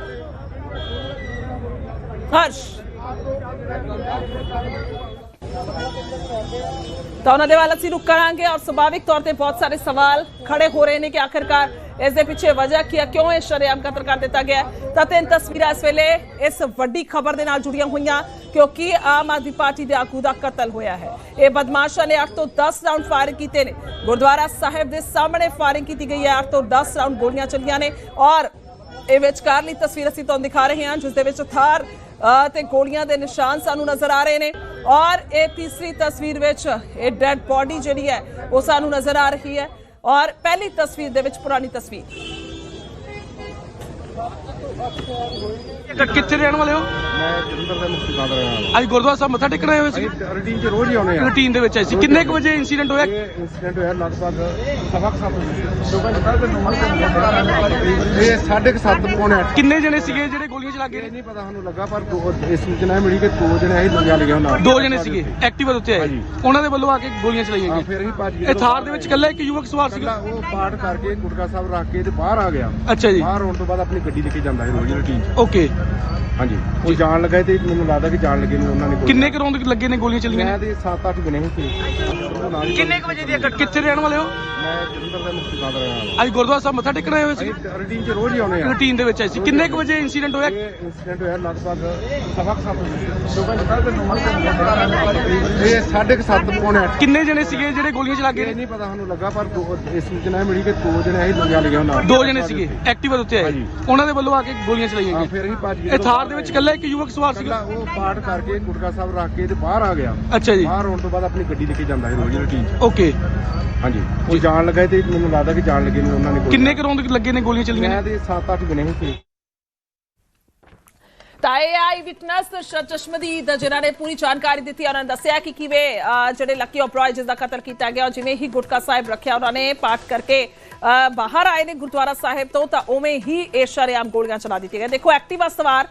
A: ਹਰਸ਼। ਤਾਂ ਉਹਨਾਂ ਦੇ ਵੱਲ ਅਸੀਂ ਰੁਕ ਕਰਾਂਗੇ ਔਰ ਸੁਭਾਵਿਕ ਤੌਰ ਤੇ ਬਹੁਤ ਸਾਰੇ ਸਵਾਲ ਖੜੇ ਹੋ ਰਹੇ ਨੇ ਕਿ ਆਖਿਰਕਾਰ ਇਸ ਦੇ ਪਿੱਛੇ ਵਜ੍ਹਾ ਕੀ ਹੈ, ਕਿਉਂ ਇਹ ਸ਼ਰੇਆਮ ਕਤਲ ਕਰ ਦਿੱਤਾ ਗਿਆ ਤਾਂ ਤਿੰਨ ਤਸਵੀਰਾਂ ਇਸ ਵੇਲੇ ਇਸ ਵੱਡੀ ਖਬਰ ਦੇ ਨਾਲ ਜੁੜੀਆਂ ਹੋਈਆਂ, ਕਿਉਂਕਿ ਆਮ ਆਦਮੀ ਪਾਰਟੀ ਦੇ ਆਗੂ ਦਾ ਕਤਲ ਹੋਇਆ ਹੈ। ਇਹ ਬਦਮਾਸ਼ਾਂ ਨੇ 8 ਤੋਂ 10 ਰਾਉਂਡ ਫਾਇਰ ਕੀਤੇ ਨੇ। ਗੁਰਦੁਆਰਾ ਸਾਹਿਬ ਦੇ ਸਾਹਮਣੇ ਫਾਇਰਿੰਗ ਕੀਤੀ ਗਈ ਹੈ 8 ਤੋਂ 10 ਰਾਉਂਡ ਗੋਲੀਆਂ ਚੱਲੀਆਂ ਨੇ ਔਰ ਇਹ ਵਿਚਕਾਰਲੀ ਤਸਵੀਰ ਅਸੀਂ ਤੁਹਾਨੂੰ ਦਿਖਾ ਰਹੇ ਹਾਂ, ਜਿਸ ਦੇ ਵਿੱਚ ਥਾਰ ਤੇ ਗੋਲੀਆਂ ਦੇ ਨਿਸ਼ਾਨ ਸਾਨੂੰ ਨਜ਼ਰ ਆ ਰਹੇ ਨੇ। ਔਰ ਇਹ ਤੀਸਰੀ ਤਸਵੀਰ ਵਿੱਚ ਇਹ ਡੈੱਡ ਬਾਡੀ ਜਿਹੜੀ ਹੈ, ਉਹ ਸਾਨੂੰ ਨਜ਼ਰ ਆ ਰਹੀ ਹੈ। ਔਰ ਪਹਿਲੀ ਤਸਵੀਰ ਦੇ ਵਿੱਚ ਪੁਰਾਣੀ ਤਸਵੀਰ।
C: ਕਿੱਥੇ ਰਹਿਣ ਵਾਲੇ ਹੋ?
D: ਮੈਂ ਜਲੰਧਰ ਦਾ ਮੁਕਤੀ ਕਾਦਰ ਹਾਂ
C: ਅੱਜ ਗੁਰਦੁਆਰਾ ਸਾਹਿਬ ਮੱਥਾ ਟੇਕਣ ਆਏ ਹੋਏ ਸੀ?
D: ਅਸੀਂ ਰੂਟੀਨ 'ਚ ਰੋਜ਼ ਹੀ ਆਉਨੇ ਆ
C: ਰੂਟੀਨ ਦੇ ਵਿੱਚ ਆਏ ਸੀ। ਕਿੰਨੇ ਕੁ ਵਜੇ ਇਨਸੀਡੈਂਟ ਹੋਇਆ?
D: ਇਹ ਇਨਸੀਡੈਂਟ ਹੋਇਆ ਲਗਭਗ ਸਵਾ ਕੁ ਸੱਤ ਵਜੇ। ਸੁਬਹ ਨਿਕਲ ਕੇ ਨਮਾਜ਼ ਇਹ ਸਾਢੇ ਕੁ ਸੱਤ ਪੌਣੇ ਅੱਠ।
C: ਕਿੰਨੇ ਜਣੇ ਸੀਗੇ ਜਿਹੜੇ ਗੋਲੀਆਂ ਚਲਾ
D: ਇਹ
C: ਗਏ
D: ਨਹੀਂ ਪਤਾ ਸਾਨੂੰ ਲੱਗਾ ਪਰ ਦੋ- ਇਹ ਸੂਚਨਾ ਮਿਲੀ ਕਿ ਦੋ ਜਣੇ ਅਸੀਂ ਲੰਗਿਆ ਲਿਆ ਉਹਨਾਂ
C: ਦੋ ਜਣੇ ਸੀਗੇ ਐਕਟਿਵਾ ਉੱਤੇ ਆਏ। ਉਹਨਾਂ ਦੇ ਵੱਲੋਂ ਆ ਕੇ ਗੋਲੀਆਂ ਚਲਾਈਆਂ ਗਈਆਂ।
D: ਫਿਰ ਅਸੀਂ ਭੱਜ ਗਏ।
C: ਇਹ ਥਾਰ ਦੇ ਵਿੱਚ ਇਕੱਲਾ ਇੱਕ ਯੁਵਕ ਸਵਾਰ ਸੀਗਾ?
D: ਉਹ ਪਾਠ ਕਰਕੇ ਗੁਟਕਾ ਸਾਹਿਬ ਰੱਖ ਕੇ ਤੇ ਬਾਹਰ ਆ ਗਿਆ।
C: ਅੱਛਾ ਜੀ।
D: ਬਾਹਰ ਆਉਣ ਤੋਂ ਬਾਅਦ ਆਪਣੀ ਗੱਡੀ ਲੈ ਕੇ ਜਾਂਦਾ ਹੈ ਰੋਜ਼ ਰੂਟੀਨ 'ਚ।
C: ਓਕੇ
D: ਹਾਂਜੀ। ਉਹ ਜਾਣ ਲੱਗਾ ਤੇ ਮੈਨੂੰ ਲੱਗਦਾ ਕਿ ਜਾਣ ਲੱਗੇ ਨੂੰ ਉਹਨਾਂ ਨੇ ਗੋਲੀ-
C: ਕਿੰਨੇ ਕੁ ਰੌਂਦ ਲੱਗੇ ਨੇ ਗੋਲੀਆਂ ਚੱਲੀਆਂ
D: ਮੈਂ ਤੇ 7-8 ਬਣੇ ਸੀ।
C: ਕਿੰਨੇ ਕੁ ਵਜੇ ਦੀ ਕਿੱਥੇ ਰਹਿਣ ਵਾਲੇ ਹੋ?
D: ਮੈਂ ਜਲੰਧਰ ਦਾ ਮੁਕਤੀ ਕਾਦਰ ਹਾਂ
C: ਅੱਜ ਗੁਰਦੁਆਰਾ ਸਾਹਿਬ ਮੱਥਾ ਟੇਕਣ ਆਏ ਹੋਏ ਸੀ?
D: ਅਸੀਂ ਰੂਟੀਨ 'ਚ ਰੋਜ਼ ਹੀ ਆਉਨੇ ਆ
C: ਰੂਟੀਨ ਦੇ ਵਿੱਚ ਆਏ ਸੀ। ਕਿੰਨੇ ਕੁ ਵਜੇ ਇਨਸੀਡੈਂਟ ਹੋਇਆ?
D: ਇਹ ਇਨਸੀਡੈਂਟ ਹੋਇਆ ਲਗਭਗ ਸਵਾ ਕੁ ਸੱਤ ਵਜੇ। ਸੁਬਹ ਨਿਕਲ ਕੇ ਨਮਾਜ਼ ਇਹ ਸਾਢੇ ਕੁ ਸੱਤ ਪੌਣੇ ਅੱਠ।
C: ਕਿੰਨੇ ਜਣੇ ਸੀਗੇ ਜਿਹੜੇ ਗੋਲੀਆਂ ਚਲਾ
D: ਇਹ
C: ਗਏ
D: ਨਹੀਂ ਪਤਾ ਸਾਨੂੰ ਲੱਗਾ ਪਰ ਦੋ- ਇਹ ਸੂਚਨਾ ਮਿਲੀ ਕਿ ਦੋ ਜਣੇ ਲੰਗਿਆ
C: ਦੋ ਸੀਗੇ। ਐਕਟਿਵਾ ਦੇ ਉੱਤੇ ਆਏ।
D: ਹਾਂਜੀ।
C: ਉਹਨਾਂ ਦੇ ਵੱਲੋਂ ਆ ਕੇ ਗੋਲੀਆਂ ਚਲਾਈਆਂ
D: ਹਾਂ
C: ਗਈਆਂ।
D: ਫਿਰ ਅਸੀਂ ਭੱਜ ਗਏ
C: ਇਹ ਥਾਰ ਦੇ ਵਿੱਚ ਇਕੱਲਾ ਇੱਕ ਯੁਵਕ ਸਵਾਰ ਸੀਗਾ?
D: ਉਹ ਪਾਠ ਕਰਕੇ ਗੁਟਕਾ ਸਾਹਿਬ ਰੱਖ ਕੇ ਤੇ ਬਾਹਰ ਆ ਗਿਆ।
C: ਅੱਛਾ ਜੀ।
D: ਬਾਹਰ ਆਉਣ ਤੋਂ ਬਾਅਦ ਆਪਣੀ ਗੱਡੀ ਲੈ ਕੇ ਜਾਂਦਾ ਹੈ ਰੋਜ਼ ਰੂਟੀਨ 'ਚ।
C: ਓਕੇ।
D: ਹਾਂਜੀ। ਉਹ ਜਾਣ ਲੱਗਾ ਤੇ ਮੈਨੂੰ ਲੱਗਦਾ ਕਿ ਜਾਣ ਲੱਗੇ ਨੂੰ ਉਹਨਾਂ ਨੇ
C: ਕਿੰਨੇ ਕੁ ਰੌਂਦ ਲੱਗੇ ਨੇ ਗੋਲੀਆਂ ਚੱਲੀਆਂ? ਨੇ
D: ਮੈਂ ਤੇ 7-8 ਬਣੇ ਸੀ।
A: ਤਾਂ ਇਹ ਆਈ ਵਿਟਨੈਸ ਚਸ਼ਮਦੀਦ ਜਿਨ੍ਹਾਂ ਨੇ ਪੂਰੀ ਜਾਣਕਾਰੀ ਦਿੱਤੀ ਉਹਨਾਂ ਨੇ ਦੱਸਿਆ ਕਿ ਕਿਵੇਂ ਜਿਹੜੇ ਲੱਕੀ ਓਬਰਾਏ ਜਿਸ ਦਾ ਕਤਲ ਕੀਤਾ ਗਿਆ ਜਿਵੇਂ ਹੀ ਗੁਟਕਾ ਸਾਹਿਬ ਰੱਖਿਆ ਉਹਨਾਂ ਨੇ ਪਾਠ ਕਰਕੇ ਅਹ, ਬਾਹਰ ਆਏ ਨੇ ਗੁਰਦੁਆਰਾ ਸਾਹਿਬ ਤੋਂ ਤਾਂ ਉਵੇਂ ਹੀ ਇਹ ਸ਼ਰੇਆਮ ਗੋਲੀਆਂ ਚਲਾ ਦਿੱਤੀਆਂ ਗਈਆਂ। ਦੇਖੋ ਐਕਟਿਵਾ ਸਵਾਰ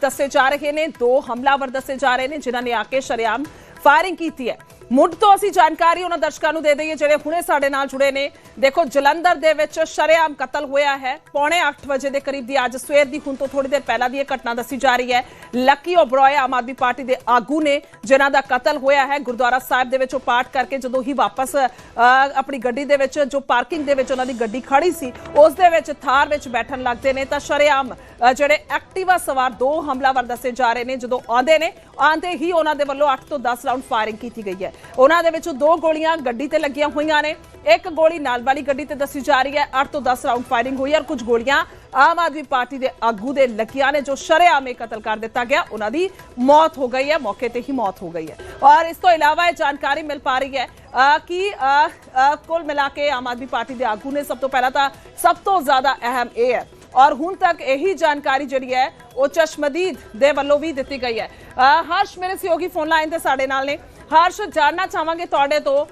A: ਦੱਸੇ ਜਾ ਰਹੇ ਨੇ ਦੋ ਹਮਲਾਵਰ ਦੱਸੇ ਜਾ ਰਹੇ ਨੇ ਜਿਨ੍ਹਾਂ ਨੇ ਆ ਕੇ ਸ਼ਰੇਆਮ ਫਾਇਰਿੰਗ ਕੀਤੀ ਹੈ। ਮੁੱਢ ਤੋਂ ਅਸੀਂ ਜਾਣਕਾਰੀ ਉਹਨਾਂ ਦਰਸ਼ਕਾਂ ਨੂੰ ਦੇ ਦਈਏ, ਜਿਹੜੇ ਹੁਣੇ ਸਾਡੇ ਨਾਲ ਜੁੜੇ ਨੇ। ਦੇਖੋ, ਜਲੰਧਰ ਦੇ ਵਿੱਚ ਸ਼ਰੇਆਮ ਕਤਲ ਹੋਇਆ ਹੈ। ਪੌਣੇ 8 ਵਜੇ ਦੇ ਕਰੀਬ ਦੀ ਅੱਜ ਸਵੇਰ ਦੀ, ਹੁਣ ਤੋਂ ਥੋੜੀ ਦੇਰ ਪਹਿਲਾਂ ਦੀ ਇਹ ਘਟਨਾ ਦੱਸੀ ਜਾ ਰਹੀ ਹੈ। ਲੱਕੀ ਓਬਰਾਏ ਆਮ ਆਦਮੀ ਪਾਰਟੀ ਦੇ ਆਗੂ ਨੇ, ਜਿਨ੍ਹਾਂ ਦਾ ਕਤਲ ਹੋਇਆ ਹੈ, ਗੁਰਦੁਆਰਾ ਸਾਹਿਬ ਦੇ ਵਿੱਚ ਉਹ ਪਾਠ ਕਰਕੇ ਜਦੋਂ ਹੀ ਵਾਪਸ ਆਪਣੀ ਗੱਡੀ ਦੇ ਵਿੱਚ, ਜੋ ਪਾਰਕਿੰਗ ਦੇ ਵਿੱਚ ਉਹਨਾਂ ਦੀ ਗੱਡੀ ਖੜੀ ਸੀ, ਉਸ ਦੇ ਵਿੱਚ ਥਾਰ ਵਿੱਚ ਬੈਠਣ ਲੱਗਦੇ ਨੇ। ਤਾਂ ਸ਼ਰੇਆਮ ਜਿਹੜੇ ਐਕਟਿਵਾ ਸਵਾਰ ਦੋ ਹਮਲਾਵਰ ਦੱਸੇ ਜਾ ਰਹੇ ਨੇ, ਜਦੋਂ ਆਉਂਦੇ ਨੇ, ਆਉਂਦੇ ਹੀ ਉਹਨਾਂ ਦੇ ਵੱਲੋਂ 8 ਤੋਂ 10 ਰਾਉਂਡ ਫਾਇਰਿੰਗ ਕੀਤੀ ਗਈ ਹੈ। ਉਹਨਾਂ ਦੇ ਵਿੱਚੋਂ ਦੋ ਗੋਲੀਆਂ ਗੱਡੀ ਤੇ ਲੱਗੀਆਂ ਹੋਈਆਂ ਨੇ, ਇੱਕ ਗੋਲੀ ਨਾਲ ਵਾਲੀ ਗੱਡੀ ਤੇ ਦੱਸੀ ਜਾ ਰਹੀ ਹੈ 8 ਤੋਂ 10 ਰਾਉਂਡ ਫਾਇਰਿੰਗ ਹੋਈ ਹੈ ਔਰ ਕੁਝ ਗੋਲੀਆਂ ਆਮ ਆਦਮੀ ਪਾਰਟੀ ਦੇ ਆਗੂ ਦੇ ਲੱਗੀਆਂ ਨੇ ਜੋ ਸ਼ਰੇਆਮ ਇਹ ਕਤਲ ਕਰ ਦਿੱਤਾ ਗਿਆ ਉਹਨਾਂ ਦੀ ਮੌਤ ਹੋ ਗਈ ਹੈ ਮੌਕੇ ਤੇ ਹੀ ਮੌਤ ਹੋ ਗਈ ਹੈ ਔਰ ਇਸ ਤੋਂ ਇਲਾਵਾ ਇਹ ਜਾਣਕਾਰੀ ਮਿਲ ਪਾ ਰਹੀ ਹੈ ਅ, ਕਿ ਅ, ਅ, ਕੁੱਲ ਮਿਲਾ ਕੇ ਆਮ ਆਦਮੀ ਪਾਰਟੀ ਦੇ ਆਗੂ ਨੇ ਸਭ ਤੋਂ ਪਹਿਲਾਂ ਤਾਂ ਸਭ ਤੋਂ ਜ਼ਿਆਦਾ ਅਹਿਮ ਇਹ ਹੈ ਔਰ ਹੁਣ ਤੱਕ ਇਹੀ ਜਾਣਕਾਰੀ ਜਿਹੜੀ ਹੈ ਉਹ ਚਸ਼ਮਦੀਦ ਦੇ ਵੱਲੋਂ ਵੀ ਦਿੱਤੀ ਗਈ ਹੈ ਅ, ਹਰਸ਼ ਮੇਰੇ ਸਹਿਯੋਗੀ ਫੋਨ ਲਾਈਨ ਤੇ ਸਾਡੇ ਨਾਲ ਨੇ ਹਰਸ਼ ਜਾਨਣਾ ਚਾਹਾਂਗੇ ਤੁਹਾਡੇ ਤੋਂ ਅ,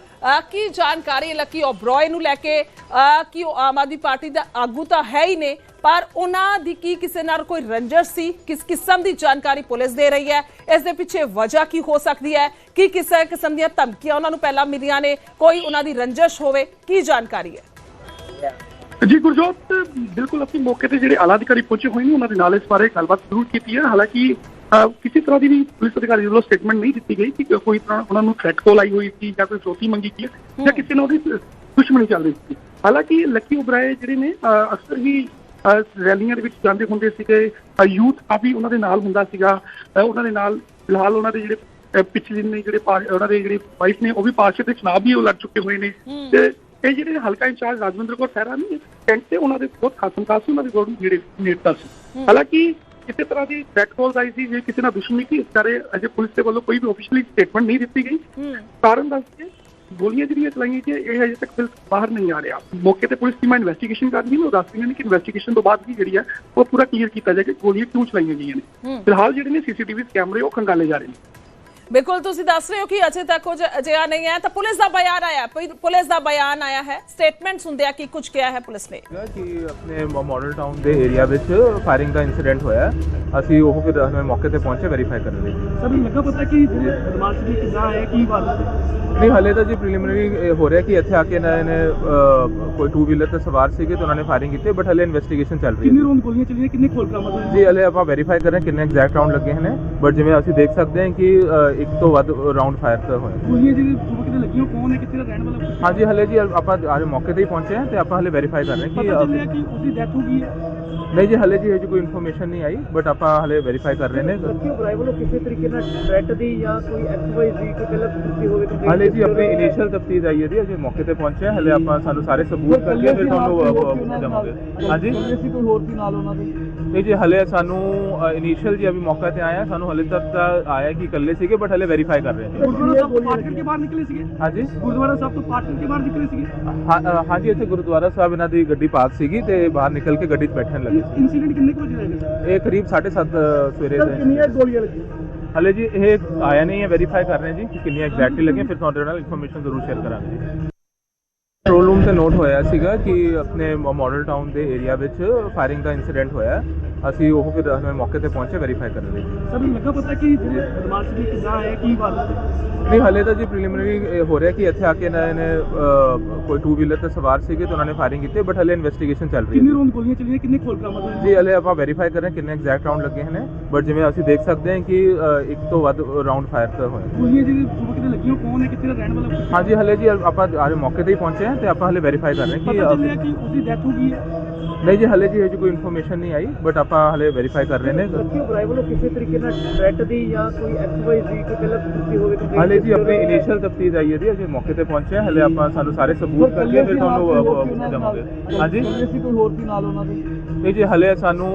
A: ਕੀ ਜਾਣਕਾਰੀ ਲੱਕੀ ਓਬਰਾਏ ਨੂੰ ਲੈ ਕੇ ਕਿ ਉਹ ਆਮ ਆਦਮੀ ਪਾਰਟੀ ਦਾ ਆਗੂ ਤਾਂ ਹੈ ਹੀ ਨੇ, ਪਰ ਉਹਨਾਂ ਦੀ ਕੀ ਕਿਸੇ ਨਾਲ ਕੋਈ ਰੰਜਿਸ਼ ਸੀ? ਕਿਸ ਕਿਸਮ ਦੀ ਜਾਣਕਾਰੀ ਪੁਲਿਸ ਦੇ ਰਹੀ ਹੈ? ਇਸ ਦੇ ਪਿੱਛੇ ਵਜ੍ਹਾ ਕੀ ਹੋ ਸਕਦੀ ਹੈ? ਕੀ ਕਿਸੇ ਕਿਸਮ ਦੀਆਂ ਧਮਕੀਆਂ ਉਹਨਾਂ ਨੂੰ ਪਹਿਲਾਂ ਮਿਲੀਆਂ ਨੇ? ਕੋਈ ਉਹਨਾਂ ਦੀ ਰੰਜਸ਼ ਹੋਵੇ, ਕੀ ਜਾਣਕਾਰੀ ਹੈ?
B: ਜੀ ਗੁਰਜੋਤ, ਬਿਲਕੁਲ ਅਸੀਂ ਮੌਕੇ ਤੇ ਜਿਹੜੇ ਆਲਾ ਅਧਿਕਾਰੀ ਪਹੁੰਚੇ ਹੋਏ ਨੇ, ਉਹਨਾਂ ਦੇ ਨਾਲ ਇਸ ਬਾਰੇ ਗੱਲਬਾਤ ਜ਼ਰੂਰ ਕੀਤੀ ਹੈ। ਹਾਲਾਂਕਿ ਕਿਸੇ ਤਰ੍ਹਾਂ ਦੀ ਵੀ ਪੁਲਿਸ ਅਧਿਕਾਰੀ ਵੱਲੋਂ ਸਟੇਟਮੈਂਟ ਨਹੀਂ ਦਿੱਤੀ ਗਈ ਕਿ ਕੋਈ ਤਰ੍ਹਾਂ ਉਹਨਾਂ ਨੂੰ ਥ੍ਰੈਟ ਕਾਲ ਆਈ ਹੋਈ ਸੀ ਜਾਂ ਕੋਈ ਫਰੋਤੀ ਮੰਗੀ ਗਈ ਜਾਂ ਕਿਸੇ ਨਾਲ ਉਹਦੀ ਦੁਸ਼ਮਣੀ ਚੱਲ ਰਹੀ ਸੀ। ਹਾਲਾਂਕਿ ਲੱਕੀ ਉਬਰਾਏ ਜਿਹੜੇ ਨੇ ਅਕਸਰ ਹੀ ਰੈਲੀਆਂ ਦੇ ਵਿੱਚ ਜਾਂਦੇ ਹੁੰਦੇ ਸੀਗੇ। ਯੂਥ ਕਾਫੀ ਉਹਨਾਂ ਦੇ ਨਾਲ ਹੁੰਦਾ ਸੀਗਾ। ਉਹਨਾਂ ਦੇ ਨਾਲ ਫਿਲਹਾਲ ਉਹਨਾਂ ਦੇ ਜਿਹੜੇ ਪਿਛਲੇ ਨੇ ਜਿਹੜੇ ਉਹਨਾਂ ਦੇ ਜਿਹੜੇ ਵਾਈਫ ਨੇ ਉਹ ਵੀ ਪਾਰਸ਼ਦ ਦੇ ਚੁਣਾਵ ਵੀ ਉਹ ਲੜ ਚੁੱਕੇ ਹੋਏ ਨੇ। ਤੇ ਇਹ ਜਿਹੜੇ ਹਲਕਾ ਇੰਚਾਰਜ ਰਾਜਵਿੰਦਰ ਕੌਰ ਸਹਿਰਾ ਨੇ ਕੈਂਟ ਤੇ ਉਹਨਾਂ ਦੇ ਬਹੁਤ ਖਾਸਮ ਖਾਸ ਉਹਨਾਂ ਦੇ ਬਹੁਤ ਜਿਹੜੇ ਨੇਤਾ ਸੀ। ਹਾਲਾਂਕਿ ਕਿਸੇ ਤਰ੍ਹਾਂ ਦੀ ਥ੍ਰੈਟ ਕਾਲਸ ਆਈ ਸੀ ਜੇ ਕਿਸੇ ਨਾਲ ਦੁਸ਼ਮਣੀ ਕੀ ਇਸ ਬਾਰੇ ਅਜੇ ਪੁਲਿਸ ਦੇ ਵੱਲੋਂ ਕੋਈ ਵੀ ਆਫੀਸ਼ੀਅਲੀ ਸਟੇਟਮੈਂਟ ਨਹੀਂ ਦਿੱਤੀ ਗਈ। ਕਾਰਨ ਦੱਸ ਕੇ ਗੋਲੀਆਂ ਜਿਹੜੀਆਂ ਚਲਾਈਆਂ ਕਿ ਇਹ ਅਜੇ ਤੱਕ ਪੁਲਿਸ ਬਾਹਰ ਨਹੀਂ ਆ ਰਿਹਾ। ਮੌਕੇ ਤੇ ਪੁਲਿਸ ਟੀਮਾਂ ਇਨਵੈਸਟੀਗੇਸ਼ਨ ਕਰ ਰਹੀ ਨੇ ਉਹ ਦੱਸ ਰਹੀਆਂ ਨੇ ਕਿ ਇਨਵੈਸਟੀਗੇਸ਼ਨ ਤੋਂ ਬਾਅਦ ਵੀ ਜਿਹੜੀ ਹੈ ਉਹ ਪੂਰਾ ਕਲੀਅਰ ਕੀਤਾ ਜਾਏਗਾ ਕਿ ਗੋਲੀਆਂ ਕਿਉਂ ਚਲਾਈਆਂ ਗਈਆਂ ਨੇ। ਫਿਲਹਾਲ ਜਿਹੜੇ ਨੇ ਸੀਸੀਟੀਵੀ ਕੈਮਰੇ ਉਹ ਖੰਗਾਲੇ ਜਾ ਰਹੇ ਨੇ।
A: ਬਿਲਕੁਲ ਤੁਸੀਂ ਦੱਸ ਰਹੇ ਹੋ ਕਿ ਅਜੇ ਤੱਕ ਕੁਝ ਅਜਿਹਾ ਨਹੀਂ ਹੈ ਤਾਂ ਪੁਲਿਸ ਦਾ ਬਿਆਨ ਆਇਆ ਪੁ- ਪੁਲਿਸ ਦਾ ਬਿਆਨ ਆਇਆ ਹੈ ਸਟੇਟਮੈਂਟ ਸੁਣਦੇ ਆ ਕਿ ਕੁਝ ਕਿਹਾ ਹੈ ਪੁਲਿਸ ਨੇ
E: ਸੀਗਾ ਕਿ ਆਪਣੇ ਮਾਡਲ ਟਾਊਨ ਦੇ ਏਰੀਆ ਵਿੱਚ ਫਾਇਰਿੰਗ ਦਾ ਇਨਸੀਡੈਂਟ ਹੋਇਆ ਅਸੀਂ ਉਹ ਫਿਰ ਅਸੀਂ ਮੌਕੇ ਤੇ ਪਹੁੰਚੇ ਵੈਰੀਫਾਈ ਕਰਨ ਲਈ
C: ਸਰ ਮੈਨੂੰ ਲੱਗਾ ਪਤਾ ਕਿ ਬਦਮਾਸ਼ ਵੀ ਕਿੱਦਾਂ ਆਇਆ ਕੀ ਬਾਤ
E: ਨਹੀਂ ਹਲੇ ਤਾਂ ਜੀ ਪ੍ਰੀਲਿਮਿਨਰੀ ਹੋ ਰਿਹਾ ਕਿ ਇੱਥੇ ਆ ਕੇ ਇਹਨਾਂ ਨੇ ਅਹ, ਕੋਈ ਟੂ ਵੀਲਰ ਤੇ ਸਵਾਰ ਸੀਗੇ ਤੇ ਉਹਨਾਂ ਨੇ ਫਾਇਰਿੰਗ ਕੀਤੀ ਬਟ ਹਲੇ ਇਨਵੈਸਟੀਗੇਸ਼ਨ ਚੱਲ ਰਹੀ
C: ਕਿੰਨੇ
E: ਹੈ
C: ਰੌਂਡ ਗੋਲੀਆਂ ਚੱਲੀਆਂ ਕਿੰਨੇ ਖੋਲ ਬਰਾਮਦ ਹੋਏ
E: ਜੀ ਹਲੇ ਆਪਾਂ ਵੈਰੀਫਾਈ ਕਰ ਰਹੇ ਹਾਂ ਕਿੰਨੇ ਐਗਜ਼ੈਕਟ ਰਾਉਂਡ ਲੱਗੇ ਨੇ ਬਟ ਜਿਵੇਂ ਅਸੀਂ ਦੇਖ ਸਕਦੇ ਹਾਂ ਕਿ ਅਹ, ਇੱਕ ਤੋਂ ਵੱਧ ਰਾਉਂਡ ਫਾਇਰ ਤਾਂ ਹੋਏ
C: ਗੋਲੀਆਂ ਜਿਹੜੀ ਯੁਵਕ ਦੇ ਲੱਗੀਆਂ ਉਹ ਕੌਣ ਹੈ? ਕਿੱਥੇ ਦਾ ਰਹਿਣ ਵਾਲਾ ਕੁਛ
E: ਹਾਂਜੀ ਹਲੇ ਜੀ ਆਪਾਂ ਅੱਜ ਮੌਕੇ ਤੇ ਹੀ ਪਹੁੰਚੇ ਹਾਂ ਤੇ ਆਪਾਂ ਹਲੇ ਵੈਰੀਫਾਈ ਕਰ ਰਹੇ ਹਾਂ
C: ਪਤਾ ਚੱਲਿਆ
E: ਕਿ
C: ਕਿ ਉਸਦੀ ਡੈਥ ਹੋ ਗਈ ਹੈ।
E: ਨਹੀਂ ਜੀ ਹਲੇ ਜੀ ਇਹ 'ਚ ਕੋਈ ਇਨਫੋਰਮੇਸ਼ਨ ਨਹੀਂ ਆਈ ਬਟ ਆਪਾਂ ਹਲੇ ਵੈਰੀਫਾਈ ਕਰ ਰਹੇ ਨੇ।
F: ਡਰਾਈਵਰ ਵੱਲੋਂ ਕਿਸੇ ਤਰੀਕੇ ਨਾਲ ਥ੍ਰੈਟ ਦੀ ਜਾਂ ਕੋਈ ਐਕਸਰਸਾਈਜ਼ ਦੀ ਕੋਈ ਪਹਿਲਾਂ ਪੁੱਛੀ ਹੋਵੇ complaint
E: ਹਾਲੇ ਜੀ
F: ਕੀਤੀ
E: ਆਪਣੀ। ਇਨੀਸ਼ੀਅਲ ਤਫਤੀਸ਼ ਆਈ ਹੈ ਜੀ ਅਜੇ ਮੌਕੇ ਤੇ ਪਹੁੰਚੇ ਹਾਂ ਹਲੇ ਆਪਾਂ ਸਾਨੂੰ ਸਾਰੇ ਸਬੂਤ ਕਰਕੇ ਫਿਰ ਤੁਹਾਨੂੰ ਅਹ, ਦੇਵਾਂਗੇ ਹਾਂਜੀ?
C: ਸੀ ਕੋਈ ਹੋਰ ਸੀ ਨਾਲ ਉਹਨਾਂ ਦੇ
E: ਨਹੀਂ ਜੀ ਹਲੇ ਸਾਨੂੰ ਇਨੀਸ਼ੀਅਲ ਜੀ ਅਭੀ ਮੌਕੇ ਤੇ ਹਾਂ ਸਾਨੂੰ ਹਲੇ ਤੱਕ ਤਾਂ ਆਇਆ ਕਿ ਇਕੱਲੇ ਸੀਗੇ ਬਟ ਹਲੇ ਵੈਰੀਫਾਈ ਕਰ ਰਹੇ ਹਾਂ
C: ਗੁਰਦੁਆਰਾ ਸਾਹਿਬ ਤੋਂ ਪਾਠ ਕਰਕੇ ਬਾਹਰ ਨਿਕਲੇ ਸੀਗੇ?
E: ਹਾਂਜੀ?
C: ਗੁਰਦੁਆਰਾ ਸਾਹਿਬ ਤੋਂ ਪਾਠ ਕਰਕੇ ਬਾਹਰ ਨਿਕਲੇ ਸੀਗੇ?
E: ਹਾਂਜੀ ਇੱਥੇ ਗੁਰਦੁਆਰਾ ਸਾਹਿਬ ਇਹਨਾਂ ਦੀ ਗੱਡੀ ਪਾਰਕ ਸੀਗੀ ਤੇ ਬਾਹਰ ਨਿਕਲ ਕੇ ਗੱਡੀ 'ਚ ਬੈਠਣ ਲੱਗੇ
C: ਇਨਸੀਡੈਂਟ ਕਿੰਨੇ ਕੁ ਵਜੇ ਹੈਗਾ
E: ਇਹ ਕਰੀਬ 8:30 ਸਵੇਰੇ ਦੇ।
C: ਕਿੰਨੀਆਂ ਗੋਲੀਆਂ ਲੱਗੀਆਂ?
E: ਹਲੇ ਜੀ ਇਹ ਆਇਆ ਨਹੀਂ ਹੈ ਵੈਰੀਫਾਈ ਕਰ ਰਹੇ ਹਾਂ ਜੀ ਕਿ ਕਿੰਨੀਆਂ ਐਗਜ਼ੈਕਟਲੀ ਲੱਗੀਆਂ ਫਿਰ ਤੁਹਾਡੇ ਨਾਲ ਇਨਫੋਰਮੇਸ਼ਨ ਜ਼ਰੂਰ ਸ਼ੇਅਰ ਕਰਾਂਗੇ ਜੀ। ਕੰਟਰੋਲ ਰੂਮ ਤੇ ਨੋਟ ਹੋਇਆ ਸੀਗਾ ਕਿ ਆਪਣੇ ਮਾਡਲ ਟਾਊਨ ਦੇ ਏਰੀਆ ਵਿੱਚ ਫਾਇਰਿੰਗ ਦਾ ਇਨਸੀਡੈਂਟ ਹੋਇਆ। ਅਸੀਂ ਉਹ ਫਿਰ ਅਸੀਂ ਮੌਕੇ ਤੇ ਪਹੁੰਚੇ ਵੈਰੀਫਾਈ ਕਰਨ ਲਈ।
C: ਸਰ ਮੈਨੂੰ ਲੱਗਾ ਪਤਾ ਕਿ ਬਦਮਾਸ਼ ਵੀ ਕਿੱਦਾਂ ਆਇਆ ਕੀ ਬਾਤ
E: ਨਹੀਂ ਹਲੇ ਤਾਂ ਜੀ ਪ੍ਰੀਲਿਮਿਨਰੀ ਹੋ ਰਿਹਾ ਕਿ ਇੱਥੇ ਆ ਕੇ ਇਹਨਾਂ ਨੇ ਕੋਈ ਟੂ ਵੀਲਰ ਤੇ ਸਵਾਰ ਸੀਗੇ ਤੇ ਉਹਨਾਂ ਨੇ ਫਾਇਰਿੰਗ ਕੀਤੀ ਬਟ ਹਲੇ ਇਨਵੈਸਟੀਗੇਸ਼ਨ ਚੱਲ ਰਹੀ
C: ਕਿੰਨੇ
E: ਹੈ
C: ਰੌਂਡ ਗੋਲੀਆਂ ਚੱਲੀਆਂ ਕਿੰਨੇ ਖੋਲ ਬਰਾਮਦ ਹੋਏ
E: ਜੀ ਹਲੇ ਆਪਾਂ ਵੈਰੀਫਾਈ ਕਰ ਰਹੇ ਹਾਂ ਕਿੰਨੇ ਐਗਜ਼ੈਕਟ ਰਾਉਂਡ ਲੱਗੇ ਨੇ ਬਟ ਜਿਵੇਂ ਅਸੀਂ ਦੇਖ ਸਕਦੇ ਹਾਂ ਕਿ ਇੱਕ ਤੋਂ ਵੱਧ ਰਾਉਂਡ ਫਾਇਰ ਤਾਂ ਹੋਏ
C: ਗੋਲੀਆਂ ਜਿਹੜੀ ਦੇ ਲੱਗੀਆਂ ਕੌਣ ਹੈ? ਕਿੱਥੇ ਦਾ ਰਹਿਣ ਵਾਲਾ
E: ਹਾਂਜੀ ਹਲੇ ਜੀ ਆਪਾਂ ਅੱਜ ਮੌਕੇ ਤੇ ਹੀ ਪਹੁੰਚੇ ਹਾਂ ਤੇ ਆਪਾਂ ਹਲੇ ਵੈਰੀਫਾਈ ਕਰ ਰਹੇ ਹਾਂ ਕਿ
C: ਉਸਦੀ ਡੈਥ ਹੋ ਗਈ ਹੈ।
E: ਨਹੀਂ ਜੀ ਹਲੇ ਜੀ ਇਹ ਕੋਈ ਇਨਫੋਰਮੇਸ਼ਨ ਨਹੀਂ ਆਈ ਬਟ ਆਪਾਂ ਹਲੇ ਵੈਰੀਫਾਈ ਕਰ ਰਹੇ ਨੇ।
F: ਡਰਾਈਵਰ ਵੱਲੋਂ ਕਿਸੇ ਤਰੀਕੇ ਨਾਲ ਥ੍ਰੈਟ ਦੀ ਜਾਂ ਕੋਈ ਐਕਸਰਸਾਈਜ਼ ਦੀ ਕੋਈ ਪਹਿਲਾਂ ਪੁੱਛੀ ਹੋਵੇ complaint
E: ਹਾਲੇ ਜੀ
F: ਕੀਤੀ
E: ਆਪਣੀ। ਇਨੀਸ਼ੀਅਲ ਤਫਤੀਸ਼ ਆਈ ਹੈ ਜੀ ਅਜੇ ਮੌਕੇ ਤੇ ਪਹੁੰਚੇ ਹਾਂ ਹਲੇ ਆਪਾਂ ਸਾਨੂੰ ਸਾਰੇ ਸਬੂਤ ਕਰਕੇ ਫਿਰ ਤੁਹਾਨੂੰ ਦੇਵਾਂਗੇ ਹਾਂਜੀ।
C: ਕੋਈ ਹੋਰ ਸੀ ਨਾਲ ਉਹਨਾਂ ਦੇ?
E: ਨਹੀਂ ਜੀ ਹਲੇ ਸਾਨੂੰ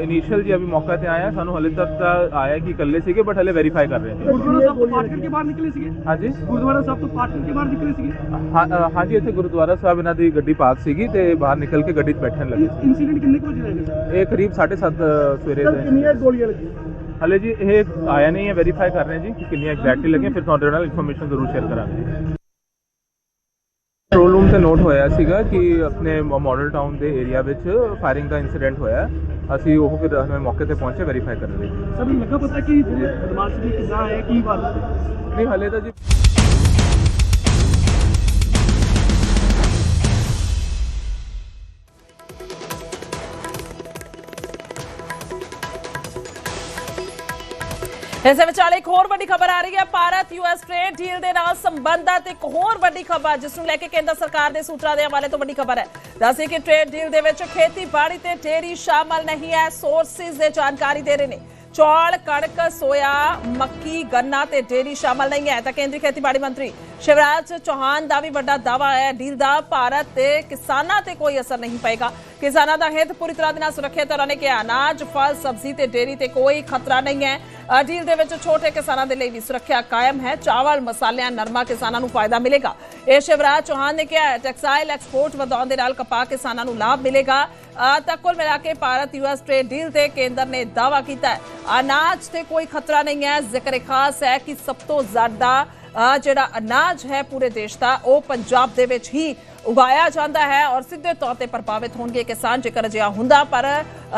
E: ਇਨੀਸ਼ੀਅਲ ਜੀ ਅਭੀ ਮੌਕੇ ਤੇ ਹਾਂ ਸਾਨੂੰ ਹਲੇ ਤੱਕ ਤਾਂ ਆਇਆ ਕਿ ਇਕੱਲੇ ਸੀਗੇ ਬਟ ਹਲੇ ਵੈਰੀਫਾਈ ਕਰ ਰਹੇ ਹਾਂ
C: ਗੁਰਦੁਆਰਾ ਸਾਹਿਬ ਤੋਂ ਪਾਠ ਕਰਕੇ ਬਾਹਰ ਨਿਕਲੇ ਸੀਗੇ?
E: ਹਾਂਜੀ।
C: ਗੁਰਦੁਆਰਾ ਸਾਹਿਬ ਤੋਂ ਪਾਠ ਕਰਕੇ ਬਾਹਰ ਨਿਕਲੇ ਸੀਗੇ?
E: ਹਾਂਜੀ ਇੱਥੇ ਗੁਰਦੁਆਰਾ ਸਾਹਿਬ ਇਹਨਾਂ ਦੀ ਗੱਡੀ ਪਾਰਕ ਸੀਗੀ ਤੇ ਬਾਹਰ ਨਿਕਲ ਕੇ ਗੱਡੀ 'ਚ ਬੈਠਣ ਲੱਗੇ।
C: ਇਨਸੀਡੈਂਟ ਕਿੰਨੇ ਕੁ ਵਜੇ ਹੋਇਆ
E: ਇਹ ਕਰੀਬ 7:30 ਸਵੇਰੇ
C: ਸਰ
E: ਦੇ।
C: ਕਿੰਨੀਆਂ ਗੋਲੀਆਂ ਲੱਗੀਆਂ?
E: ਹਲੇ ਜੀ ਇਹ ਆਇਆ ਨਹੀਂ ਹੈ ਵੈਰੀਫਾਈ ਕਰ ਰਹੇ ਹਾਂ ਜੀ ਕਿ ਕਿੰਨੀਆਂ ਐਗਜ਼ੈਕਟਲੀ ਲੱਗੀਆਂ ਫਿਰ ਤੁਹਾਡੇ ਨਾਲ ਇਨਫੋਰਮੇਸ਼ਨ ਜ਼ਰੂਰ ਸ਼ੇਅਰ ਕਰਾਂਗੇ ਜੀ। ਕੰਟਰੋਲ ਰੂਮ ਤੇ ਨੋਟ ਹੋਇਆ ਸੀਗਾ ਕਿ ਆਪਣੇ ਮਾਡਲ ਟਾਊਨ ਦੇ ਏਰੀਆ ਵਿੱਚ ਫਾਇਰਿੰਗ ਦਾ ਇਨਸੀਡੈਂਟ ਹੋਇਆ। ਹੈ। ਅਸੀਂ ਉਹ ਫਿਰ ਹਮੇ ਮੌਕੇ ਤੇ ਪਹੁੰਚੇ ਵੈਰੀਫਾਈ ਕਰਨ ਲਈ
C: ਸਰ ਨੂੰ ਲੱਗਾ ਪਤਾ ਕਿ ਜਿਹੜੇ ਬਦਮਾਸ਼ ਵੀ ਕਿੱਦਾਂ ਆਏ ਕੀ ਬਾਤ ਹੈ?
E: ਨਹੀਂ ਹਲੇ ਤਾਂ ਜੀ
A: ਇਸ ਦੇ ਵਿਚਾਲੇ ਇੱਕ ਹੋਰ ਵੱਡੀ ਖਬਰ ਆ ਰਹੀ ਹੈ। ਭਾਰਤ ਯੂਐਸ ਟ੍ਰੇਡ ਡੀਲ ਦੇ ਨਾਲ ਸੰਬੰਧਤ ਇੱਕ ਹੋਰ ਵੱਡੀ ਖਬਰ ਜਿਸ ਨੂੰ ਲੈ ਕੇ ਕੇਂਦਰ ਸਰਕਾਰ ਦੇ ਸੂਤਰਾਂ ਦੇ ਹਵਾਲੇ ਤੋਂ ਵੱਡੀ ਖਬਰ ਹੈ। ਦੱਸੇ ਕਿ ਟ੍ਰੇਡ ਡੀਲ ਦੇ ਵਿੱਚ ਖੇਤੀਬਾੜੀ ਤੇ ਡੇਅਰੀ ਸ਼ਾਮਲ ਨਹੀਂ ਹੈ। ਸੋਰਸਿਸ ਦੇ ਜਾਣਕਾਰੀ ਦੇ ਰਹੇ ਨੇ। ਚੌਲ ਕਣਕ ਸੋਇਆ ਮੱਕੀ ਗੰਨਾ ਤੇ ਡੇਅਰੀ ਸ਼ਾਮਲ ਨਹੀਂ ਹੈ। ਤਾਂ ਕੇਂਦਰੀ ਖੇਤੀਬਾੜੀ ਮੰਤਰੀ ਸ਼ਿਵਰਾਜ ਚੌਹਾਨ ਦਾ ਵੀ ਵੱਡਾ ਦਾਵਾ ਹੈ। ਡੀਲ ਦਾ ਭਾਰਤ ਤੇ ਕਿਸਾਨਾਂ ਤੇ ਕੋਈ ਅਸਰ ਨਹੀਂ ਪਏਗਾ। ਕਿਸਾਨਾਂ ਦਾ ਹਿੱਤ ਪੂਰੀ ਤਰ੍ਹਾਂ ਦੇ ਨਾਲ ਸੁਰੱਖਿਅਤ ਉਹਨਾਂ ਨੇ ਕਿਹਾ ਅਨਾਜ ਫਲ ਸਬਜ਼ੀ ਤੇ ਡੇਅਰੀ ਤੇ ਕੋਈ ਖਤਰਾ ਨਹੀਂ ਹੈ। ਅ, ਡੀਲ ਦੇ ਵਿੱਚ ਛੋਟੇ ਕਿਸਾਨਾਂ ਦੇ ਲਈ ਵੀ ਸੁਰੱਖਿਆ ਕਾਇਮ ਹੈ। ਚਾਵਲ ਮਸਾਲਿਆਂ ਨਰਮਾ ਕਿਸਾਨਾਂ ਨੂੰ ਫਾਇਦਾ ਮਿਲੇਗਾ। ਇਹ ਸ਼ਿਵਰਾਜ ਚੌਹਾਨ ਨੇ ਕਿਹਾ ਹੈ, ਟੈਕਸਟਾਈਲ ਐਕਸਪੋਰਟ ਵਧਾਉਣ ਦੇ ਨਾਲ ਕਪਾਹ ਕਿਸਾਨਾਂ ਨੂੰ ਲਾਭ ਮਿਲੇਗਾ। ਤਾਂ ਕੁੱਲ ਮਿਲਾ ਕੇ ਭਾਰਤ ਯੂਐਸ ਟ੍ਰੇਡ ਡੀਲ ਤੇ ਕੇਂਦਰ ਨੇ ਦਾਅਵਾ ਕੀਤਾ ਹੈ। ਅਨਾਜ ਤੇ ਕੋਈ ਖਤਰਾ ਨਹੀਂ ਹੈ। ਜ਼ਿਕਰ ਇਹ ਖਾਸ ਹੈ ਕਿ ਸਭ ਤੋਂ ਜ਼ਿਆਦਾ ਅ, ਜਿਹੜਾ ਅਨਾਜ ਹੈ ਪੂਰੇ ਦੇਸ਼ ਦਾ ਉਹ ਪੰਜਾਬ ਦੇ ਵਿੱਚ ਹੀ ਉਗਾਇਆ ਜਾਂਦਾ ਹੈ ਔਰ ਸਿੱਧੇ ਤੌਰ ਤੇ ਪ੍ਰਭਾਵਿਤ ਹੋਣਗੇ ਕਿਸਾਨ, ਜੇਕਰ ਅਜਿਹਾ ਹੁੰਦਾ, ਪਰ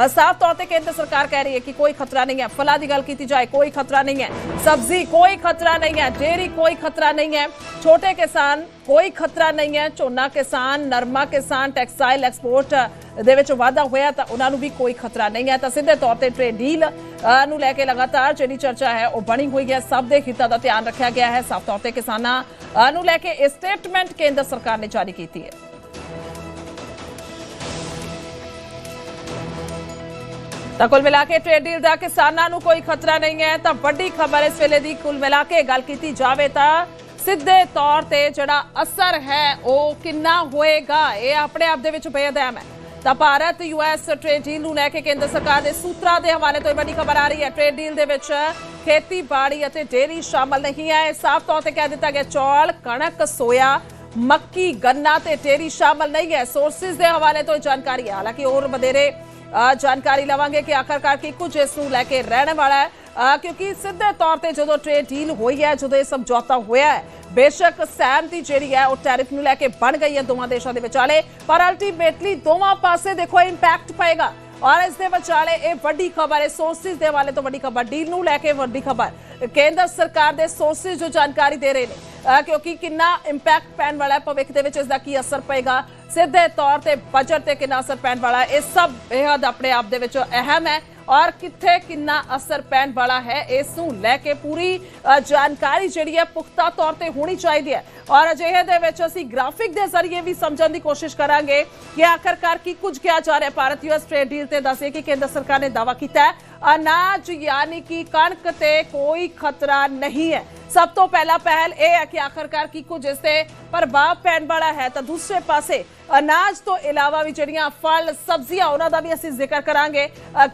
A: ਸਾਫ਼ ਤੌਰ ਤੇ ਕੇਂਦਰ ਸਰਕਾਰ ਕਹਿ ਰਹੀ ਹੈ ਕਿ ਕੋਈ ਖਤਰਾ ਨਹੀਂ ਹੈ। ਫਲਾਂ ਦੀ ਗੱਲ ਕੀਤੀ ਜਾਏ, ਕੋਈ ਖਤਰਾ ਨਹੀਂ ਹੈ। ਸਬਜ਼ੀ ਕੋਈ ਖਤਰਾ ਨਹੀਂ ਹੈ ਡੇਰੀ ਕੋਈ ਖਤਰਾ ਨਹੀਂ ਹੈ। ਛੋਟੇ ਕਿਸਾਨ ਕੋਈ ਖਤਰਾ ਨਹੀਂ ਹੈ। ਝੋਨਾ ਕਿਸਾਨ, ਨਰਮਾ ਕਿਸਾਨ, ਟੈਕਸਟਾਈਲ ਐਕਸਪੋਰਟ ਦੇ ਵਿੱਚ ਵਾਧਾ ਹੋਇਆ ਤਾਂ ਉਹਨਾਂ ਨੂੰ ਵੀ ਕੋਈ ਖਤਰਾ ਨਹੀਂ ਹੈ। ਤਾਂ ਸਿੱਧੇ ਤੌਰ ਤੇ ਟ੍ਰੇਡ ਡੀਲ ਨੂੰ ਲੈ ਕੇ ਲਗਾਤਾਰ ਜਿਹੜੀ ਚਰਚਾ ਹੈ, ਉਹ ਬਣੀ ਹੋਈ ਹੈ। ਸਭ ਦੇ ਹਿੱਤਾਂ ਦਾ ਧਿਆਨ ਰੱਖਿਆ ਗਿਆ ਹੈ। ਸਾਫ਼ ਤੌਰ ਤੇ ਕਿਸਾਨਾਂ ਨੂੰ ਲੈ ਕੇ ਇਹ ਸਟੇਟਮੈਂਟ ਕੇਂਦਰ ਸਰਕਾਰ ਨੇ ਜਾਰੀ ਕੀਤੀ ਹੈ। ਤਾਂ ਕੁੱਲ ਮਿਲਾ ਕੇ ਟ੍ਰੇਡ ਡੀਲ ਦਾ ਕਿਸਾਨਾਂ ਨੂੰ ਕੋਈ ਖਤਰਾ ਨਹੀਂ ਹੈ। ਤਾਂ ਵੱਡੀ ਖਬਰ ਇਸ ਵੇਲੇ ਦੀ ਕੁੱਲ ਮਿਲਾ ਕੇ ਗੱਲ ਕੀਤੀ ਜਾਵੇ ਤਾਂ ਸਿੱਧੇ ਤੌਰ ਤੇ ਜਿਹੜਾ ਅਸਰ ਹੈ ਉਹ ਕਿੰਨਾ ਹੋਏਗਾ, ਇਹ ਆਪਣੇ ਆਪ ਦੇ ਵਿੱਚ ਬੇਅਦਮ ਹੈ। ਤਾਂ ਭਾਰਤ ਯੂਐਸ ਟ੍ਰੇਡ ਡੀਲ ਨੂੰ ਲੈ ਕੇ ਕੇਂਦਰ ਸਰਕਾਰ ਦੇ ਸੂਤਰਾਂ ਦੇ ਹਵਾਲੇ ਤੋਂ ਇਹ ਵੱਡੀ ਖਬਰ ਆ ਰਹੀ ਹੈ। ਟ੍ਰੇਡ ਡੀਲ ਦੇ ਵਿੱਚ ਖੇਤੀਬਾੜੀ ਅਤੇ ਡੇਅਰੀ ਸ਼ਾਮਲ ਨਹੀਂ ਹੈ। ਸਾਫ਼ ਤੌਰ ਤੇ ਕਹਿ ਦਿੱਤਾ ਗਿਆ, ਚੌਲ, ਕਣਕ, ਸੋਇਆ, ਮੱਕੀ, ਗੰਨਾ ਤੇ ਡੇਅਰੀ ਸ਼ਾਮਲ ਨਹੀਂ ਹੈ। ਸੋਰਸਿਸ ਦੇ ਹਵਾਲੇ ਤੋਂ ਇਹ ਜਾਣਕਾਰੀ ਹੈ। ਹਾਲਾਂਕਿ ਹੋਰ ਵਧੇਰੇ ਜਾਣਕਾਰੀ ਲਵਾਂਗੇ ਕਿ ਆਖਰਕਾਰ ਕੀ ਕੁਝ ਇਸ ਨੂੰ ਲੈ ਕੇ ਰਹਿਣ ਵਾਲਾ ਹੈ। ਕਿਉਂਕਿ ਸਿੱਧੇ ਤੌਰ ਤੇ ਜਦੋਂ ਟ੍ਰੇਡ ਡੀਲ ਹੋਈ ਹੈ, ਜਦੋਂ ਇਹ ਸਮਝੌਤਾ ਹੋਇਆ ਹੈ, ਬੇਸ਼ੱਕ ਸਹਿਮਤੀ ਜਿਹੜੀ ਹੈ, ਉਹ ਟੈਰਿਫ ਨੂੰ ਲੈ ਕੇ ਬਣ ਗਈ ਹੈ ਦੋਵਾਂ ਦੇਸ਼ਾਂ ਦੇ ਵਿਚਾਲੇ। ਪਰ ਅਲਟੀਮੇਟਲੀ ਦੋਵਾਂ ਪਾਸੇ ਦੇਖੋ ਇੰਪੈਕਟ ਪਏਗਾ। ਔਰ ਇਸ ਦੇ ਵਿਚਾਲੇ ਇਹ ਵੱਡੀ ਖਬਰ ਹੈ ਸੋਰਸਿਸ ਦੇ ਵਾਲੇ ਤੋਂ ਵੱਡੀ ਖਬਰ ਡੀਲ ਨੂੰ ਲੈ ਕੇ ਵੱਡੀ ਖਬਰ। ਕੇਂਦਰ ਸਰਕਾਰ ਦੇ ਸੋਰਸਿਸ ਜੋ ਜਾਣਕਾਰੀ ਦੇ ਰਹੇ ਨੇ ਕਿਉਂਕਿ ਕਿੰਨਾ ਇੰਪੈਕਟ ਪੈਣ ਵਾਲਾ ਹੈ, ਭਵਿੱਖ ਦੇ ਵਿੱਚ ਇਸ ਦਾ ਕੀ ਅਸਰ ਪਏਗਾ। ਸਿੱਧੇ ਤੌਰ ਤੇ ਬਜਟ ਤੇ ਕਿੰਨਾ ਅਸਰ ਪੈਣ ਵਾਲਾ ਹੈ, ਇਹ ਸਭ ਬੇਹੱਦ ਆਪਣੇ ਆਪ ਦੇ ਵਿੱਚ ਅਹਿਮ ਹੈ। ਔਰ ਕਿੱਥੇ ਕਿੰਨਾ ਅਸਰ ਪੈਣ ਵਾਲਾ ਹੈ, ਇਸ ਨੂੰ ਲੈ ਕੇ ਪੂਰੀ ਜਾਣਕਾਰੀ ਜਿਹੜੀ ਹੈ ਪੁਖਤਾ ਤੌਰ ਤੇ ਹੋਣੀ ਚਾਹੀਦੀ ਹੈ ਔਰ ਅਜਿਹੇ ਦੇ ਵਿੱਚ ਅਸੀਂ ਗ੍ਰਾਫਿਕ ਦੇ ਜ਼ਰੀਏ ਵੀ ਸਮਝਣ ਦੀ ਕੋਸ਼ਿਸ਼ ਕਰਾਂਗੇ ਕਿ ਆਖਰਕਾਰ ਕੀ ਕੁਝ ਕਿਹਾ ਜਾ ਰਿਹਾ ਹੈ। ਭਾਰਤ ਯੂਐਸ ਟ੍ਰੇਡ ਡੀਲ ਤੇ ਦੱਸਿਆ ਕਿ ਕੇਂਦਰ ਸਰਕਾਰ ਨੇ ਦਾਵਾ ਕੀਤਾ ਹੈ, ਅਨਾਜ ਯਾਨੀ ਕਿ ਕਣਕ ਤੇ ਕੋਈ ਖਤਰਾ ਨਹੀਂ ਹੈ ਸਭ ਤੋਂ ਪਹਿਲਾ ਪਹਿਲ ਇਹ ਹੈ ਕਿ ਆਖਰਕਾਰ ਕੀ ਕੁਝ ਇਸ ਤੇ ਪ੍ਰਭਾਵ ਪੈਣ ਵਾਲਾ ਹੈ? ਤਾਂ ਦੂਸਰੇ ਪਾਸੇ ਅਨਾਜ ਤੋਂ ਇਲਾਵਾ ਵੀ ਜਿਹੜੀਆਂ ਫਲ ਸਬਜ਼ੀਆਂ ਉਹਨਾਂ ਦਾ ਵੀ ਅਸੀਂ ਜ਼ਿਕਰ ਕਰਾਂਗੇ।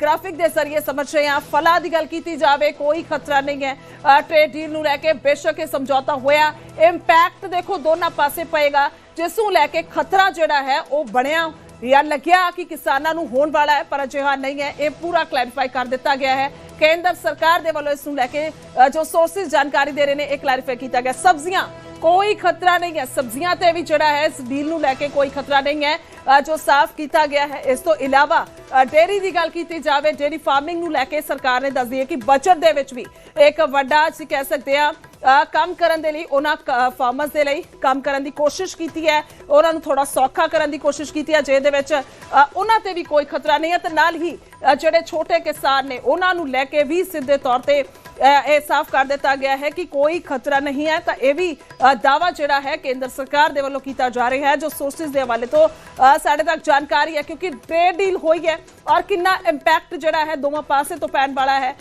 A: ਗ੍ਰਾਫਿਕ ਦੇ ਜ਼ਰੀਏ ਸਮਝ ਰਹੇ ਹਾਂ ਫਲਾਂ ਦੀ ਗੱਲ ਕੀਤੀ ਜਾਵੇ ਕੋਈ ਖਤਰਾ ਨਹੀਂ ਹੈ। ਅ, ਟ੍ਰੇਡ ਡੀਲ ਨੂੰ ਲੈ ਕੇ ਬੇਸ਼ੱਕ ਇਹ ਸਮਝੌਤਾ ਹੋਇਆ। ਇੰਪੈਕਟ ਦੇਖੋ ਦੋਨਾਂ ਪਾਸੇ ਪਏਗਾ। ਜਿਸ ਨੂੰ ਲੈ ਕੇ ਖਤਰਾ ਜਿਹੜਾ ਹੈ ਉਹ ਬਣਿਆ ਜਾਂ ਲੱਗਿਆ ਕਿ ਕਿਸਾਨਾਂ ਨੂੰ ਹੋਣ ਵਾਲਾ ਹੈ ਪਰ ਅਜਿਹਾ ਨਹੀਂ ਹੈ। ਇਹ ਪੂਰਾ ਕਲੈਰੀਫਾਈ ਕਰ ਦਿੱਤਾ ਗਿਆ ਹੈ। ਕੇਂਦਰ ਸਰਕਾਰ ਦੇ ਵੱਲੋਂ ਇਸ ਨੂੰ ਲੈ ਕੇ ਜੋ ਸੋਰਸਿਸ ਜਾਣਕਾਰੀ ਦੇ ਰਹੇ ਨੇ ਇਹ ਕਲੈਰੀਫਾਈ ਕੀਤਾ ਗਿਆ। ਸਬਜ਼ੀਆਂ ਕੋਈ ਖਤਰਾ ਨਹੀਂ ਹੈ। ਸਬਜ਼ੀਆਂ ਤੇ ਵੀ ਜਿਹੜਾ ਹੈ ਇਸ ਡੀਲ ਨੂੰ ਲੈ ਕੇ ਕੋਈ ਖਤਰਾ ਨਹੀਂ ਹੈ। ਜੋ ਸਾਫ਼ ਕੀਤਾ ਗਿਆ ਹੈ ਇਸ ਤੋਂ ਇਲਾਵਾ ਅ, ਡੇਅਰੀ ਦੀ ਗੱਲ ਕੀਤੀ ਜਾਵੇ ਡੇਅਰੀ ਫਾਰਮਿੰਗ ਨੂੰ ਲੈ ਕੇ ਸਰਕਾਰ ਨੇ ਦੱਸਦੀ ਹੈ ਕਿ ਬਜਟ ਦੇ ਵਿੱਚ ਵੀ ਇੱਕ ਵੱਡਾ ਅਸੀਂ ਕਹਿ ਸਕਦੇ ਹਾਂ ਕੰਮ ਕਰਨ ਦੇ ਲਈ ਉਹਨਾਂ ਫਾਰਮਰਸ ਦੇ ਲਈ ਕੰਮ ਕਰਨ ਦੀ ਕੋਸ਼ਿਸ਼ ਕੀਤੀ ਹੈ ਉਹਨਾਂ ਨੂੰ ਥੋੜਾ ਸੌਖਾ ਕਰਨ ਦੀ ਕੋਸ਼ਿਸ਼ ਕੀਤੀ ਹੈ ਜਿਹਦੇ ਵਿੱਚ ਉਹਨਾਂ ਤੇ ਵੀ ਕੋਈ ਖਤਰਾ ਨਹੀਂ ਹੈ ਤੇ ਨਾਲ ਹੀ ਜਿਹੜੇ ਛੋਟੇ ਕਿਸਾਨ ਨੇ ਉਹਨਾਂ ਨੂੰ ਲੈ ਕੇ ਵੀ ਸਿੱਧੇ ਤੌਰ ਤੇ ਇਹ ਸਾਫ਼ ਕਰ ਦਿੱਤਾ ਗਿਆ ਹੈ ਕਿ ਕੋਈ ਖਤਰਾ ਨਹੀਂ ਹੈ ਤਾਂ ਇਹ ਵੀ ਅ, ਦਾਵਾ ਜਿਹੜਾ ਹੈ ਕੇਂਦਰ ਸਰਕਾਰ ਦੇ ਵੱਲੋਂ ਕੀਤਾ ਜਾ ਰਿਹਾ ਹੈ ਜੋ ਸੋਰਸਿਸ ਦੇ ਹਵਾਲੇ ਤੋਂ ਸਾਡੇ ਤੱਕ ਜਾਣਕਾਰੀ ਹੈ ਕਿਉਂਕਿ ਟ੍ਰੇਡ ਡੀਲ ਹੋਈ ਹੈ ਔਰ ਕਿੰਨਾ ਇੰਪੈਕਟ ਜਿਹੜਾ ਹੈ ਦੋਵਾਂ ਪਾਸੇ ਤੋਂ ਪੈਣ ਵਾਲਾ ਹੈ।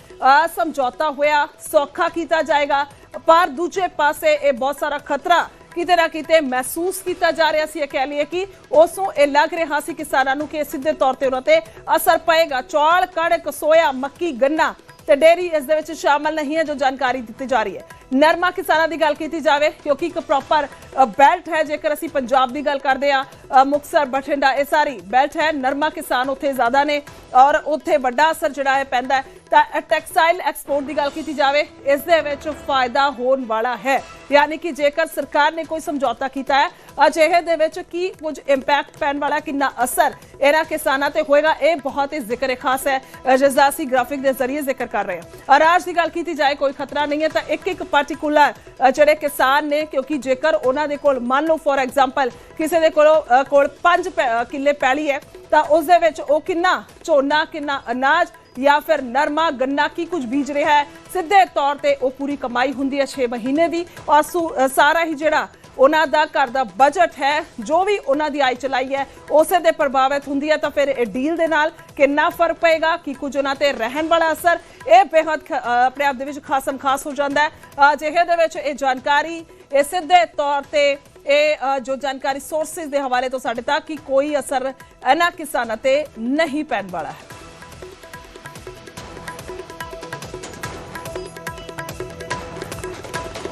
A: ਸਮਝੌਤਾ ਹੋਇਆ ਸੌਖਾ ਕੀਤਾ ਜਾਏਗਾ। ਪਰ ਦੂਜੇ ਪਾਸੇ ਇਹ ਬਹੁਤ ਸਾਰਾ ਖਤਰਾ ਕਿਤੇ ਨਾ ਕਿਤੇ ਮਹਿਸੂਸ ਕੀਤਾ ਜਾ ਰਿਹਾ ਸੀ, ਇਹ ਕਹਿ ਲਈਏ ਕਿ ਉਸ ਨੂੰ ਇਹ ਲੱਗ ਰਿਹਾ ਸੀ ਕਿਸਾਨਾਂ ਨੂੰ ਕਿ ਸਿੱਧੇ ਤੌਰ ਤੇ ਉਹਨਾਂ ਤੇ ਅਸਰ ਪਏਗਾ। ਚੌਲ, ਕਣਕ, ਸੋਇਆ, ਮੱਕੀ, ਗੰਨਾ ਤੇ ਡੇਰੀ ਇਸ ਦੇ ਵਿੱਚ ਸ਼ਾਮਲ ਨਹੀਂ ਹੈ, ਜੋ ਜਾਣਕਾਰੀ ਦਿੱਤੀ ਜਾ ਰਹੀ ਹੈ। ਨਰਮਾ ਕਿਸਾਨਾਂ ਦੀ ਗੱਲ ਕੀਤੀ ਜਾਵੇ, ਕਿਉਂਕਿ ਇੱਕ ਪ੍ਰੋਪਰ ਬੈਲਟ ਹੈ ਜੇਕਰ ਅਸੀਂ ਪੰਜਾਬ ਦੀ ਗੱਲ ਕਰਦੇ ਆ ਮੁਕਸਰ ਬਠਿੰਡਾ ਇਹ ਸਾਰੀ ਬੈਲਟ ਹੈ। ਨਰਮਾ ਕਿਸਾਨ ਉੱਥੇ ਜ਼ਿਆਦਾ ਨੇ ਔਰ ਉੱਥੇ ਵੱਡਾ ਅਸਰ ਜਿਹੜਾ ਹੈ ਪੈਂਦਾ ਤਾਂ ਟੈਕਸਟਾਈਲ ਐਕਸਪੋਰਟ ਦੀ ਗੱਲ ਕੀਤੀ ਜਾਵੇ ਇਸ ਦੇ ਵਿੱਚ ਫਾਇਦਾ ਹੋਣ ਵਾਲਾ ਹੈ। ਯਾਨੀ ਕਿ ਜੇਕਰ ਸਰਕਾਰ ਨੇ ਕੋਈ ਸਮਝੌਤਾ ਕੀਤਾ ਹੈ ਅਜਿਹੇ ਦੇ ਵਿੱਚ ਕੀ ਕੁਝ ਇੰਪੈਕਟ ਪੈਣ ਵਾਲਾ ਕਿੰਨਾ ਅਸਰ ਇਹਨਾਂ ਕਿਸਾਨਾਂ ਤੇ ਹੋਏਗਾ ਇਹ ਬਹੁਤ ਹੀ ਜ਼ਿਕਰ ਖਾਸ ਹੈ। ਅ, ਜਿਸ ਦਾ ਅਸੀਂ ਗ੍ਰਾਫਿਕ ਦੇ ਜ਼ਰੀਏ ਜ਼ਿਕਰ ਕਰ ਰਹੇ ਹਾਂ। ਔਰ ਅਰਾਜ ਦੀ ਗੱਲ ਕੀਤੀ ਜਾਏ ਕੋਈ ਖਤਰਾ ਨਹੀਂ ਹੈ ਤਾਂ ਇੱਕ ਇੱਕ ਪਾਰਟਿਕੂਲਰ ਜਿਹੜੇ ਕਿਸਾਨ ਨੇ, ਕਿਉਂਕਿ ਜੇਕਰ ਉਹਨਾਂ ਦੇ ਕੋਲ, ਮੰਨ ਲਓ ਫੋਰ ਐਗਜ਼ਾਮਪਲ ਕਿਸੇ ਦੇ ਕੋਲ ਕੋਲ 5 ਕਿੱਲੇ ਪੈਲੀ ਹੈ, ਤਾਂ ਉਸ ਦੇ ਵਿੱਚ ਉਹ ਕਿੰਨਾ ਝੋਨਾ, ਕਿੰਨਾ ਅਨਾਜ ਜਾਂ ਫਿਰ ਨਰਮਾ, ਗੰਨਾ, ਕੀ ਕੁਝ ਬੀਜ ਰਿਹਾ ਹੈ, ਸਿੱਧੇ ਤੌਰ ਤੇ ਉਹ ਪੂਰੀ ਕਮਾਈ ਹੁੰਦੀ ਹੈ 6 ਮਹੀਨੇ ਦੀ। ਔਰ ਸੂ- ਸਾਰਾ ਹੀ ਜਿਹੜਾ ਉਹਨਾਂ ਦਾ ਘਰ ਦਾ ਬਜਟ ਹੈ ਜੋ ਵੀ ਉਹਨਾਂ ਦੀ ਆਈ ਚਲਾਈ ਹੈ ਉਸੇ ਦੇ ਪ੍ਰਭਾਵਿਤ ਹੁੰਦੀ ਹੈ ਤਾਂ ਫਿਰ ਇਹ ਡੀਲ ਦੇ ਨਾਲ ਕਿੰਨਾ ਫ਼ਰਕ ਪਏਗਾ ਕੀ ਕੁਝ ਉਹਨਾਂ ਤੇ ਰਹਿਣ ਵਾਲਾ ਅਸਰ ਇਹ ਬੇਹੱਦ ਖ- ਆਪਣੇ ਆਪ ਦੇ ਵਿੱਚ ਖਾਸਮ ਖਾਸ ਹੋ ਜਾਂਦਾ ਹੈ। ਅ, ਦੇ ਵਿੱਚ ਇਹ ਜਾਣਕਾਰੀ ਇਹ ਸਿੱਧੇ ਤੌਰ ਤੇ ਇਹ ਜੋ ਜਾਣਕਾਰੀ ਸੋਰਸਿਸ ਦੇ ਹਵਾਲੇ ਤੋਂ ਸਾਡੇ ਤੱਕ ਕਿ ਕੋਈ ਅਸਰ ਇਹਨਾਂ ਕਿਸਾਨਾਂ ਤੇ ਨਹੀਂ ਪੈਣ ਵਾਲਾ ਹੈ।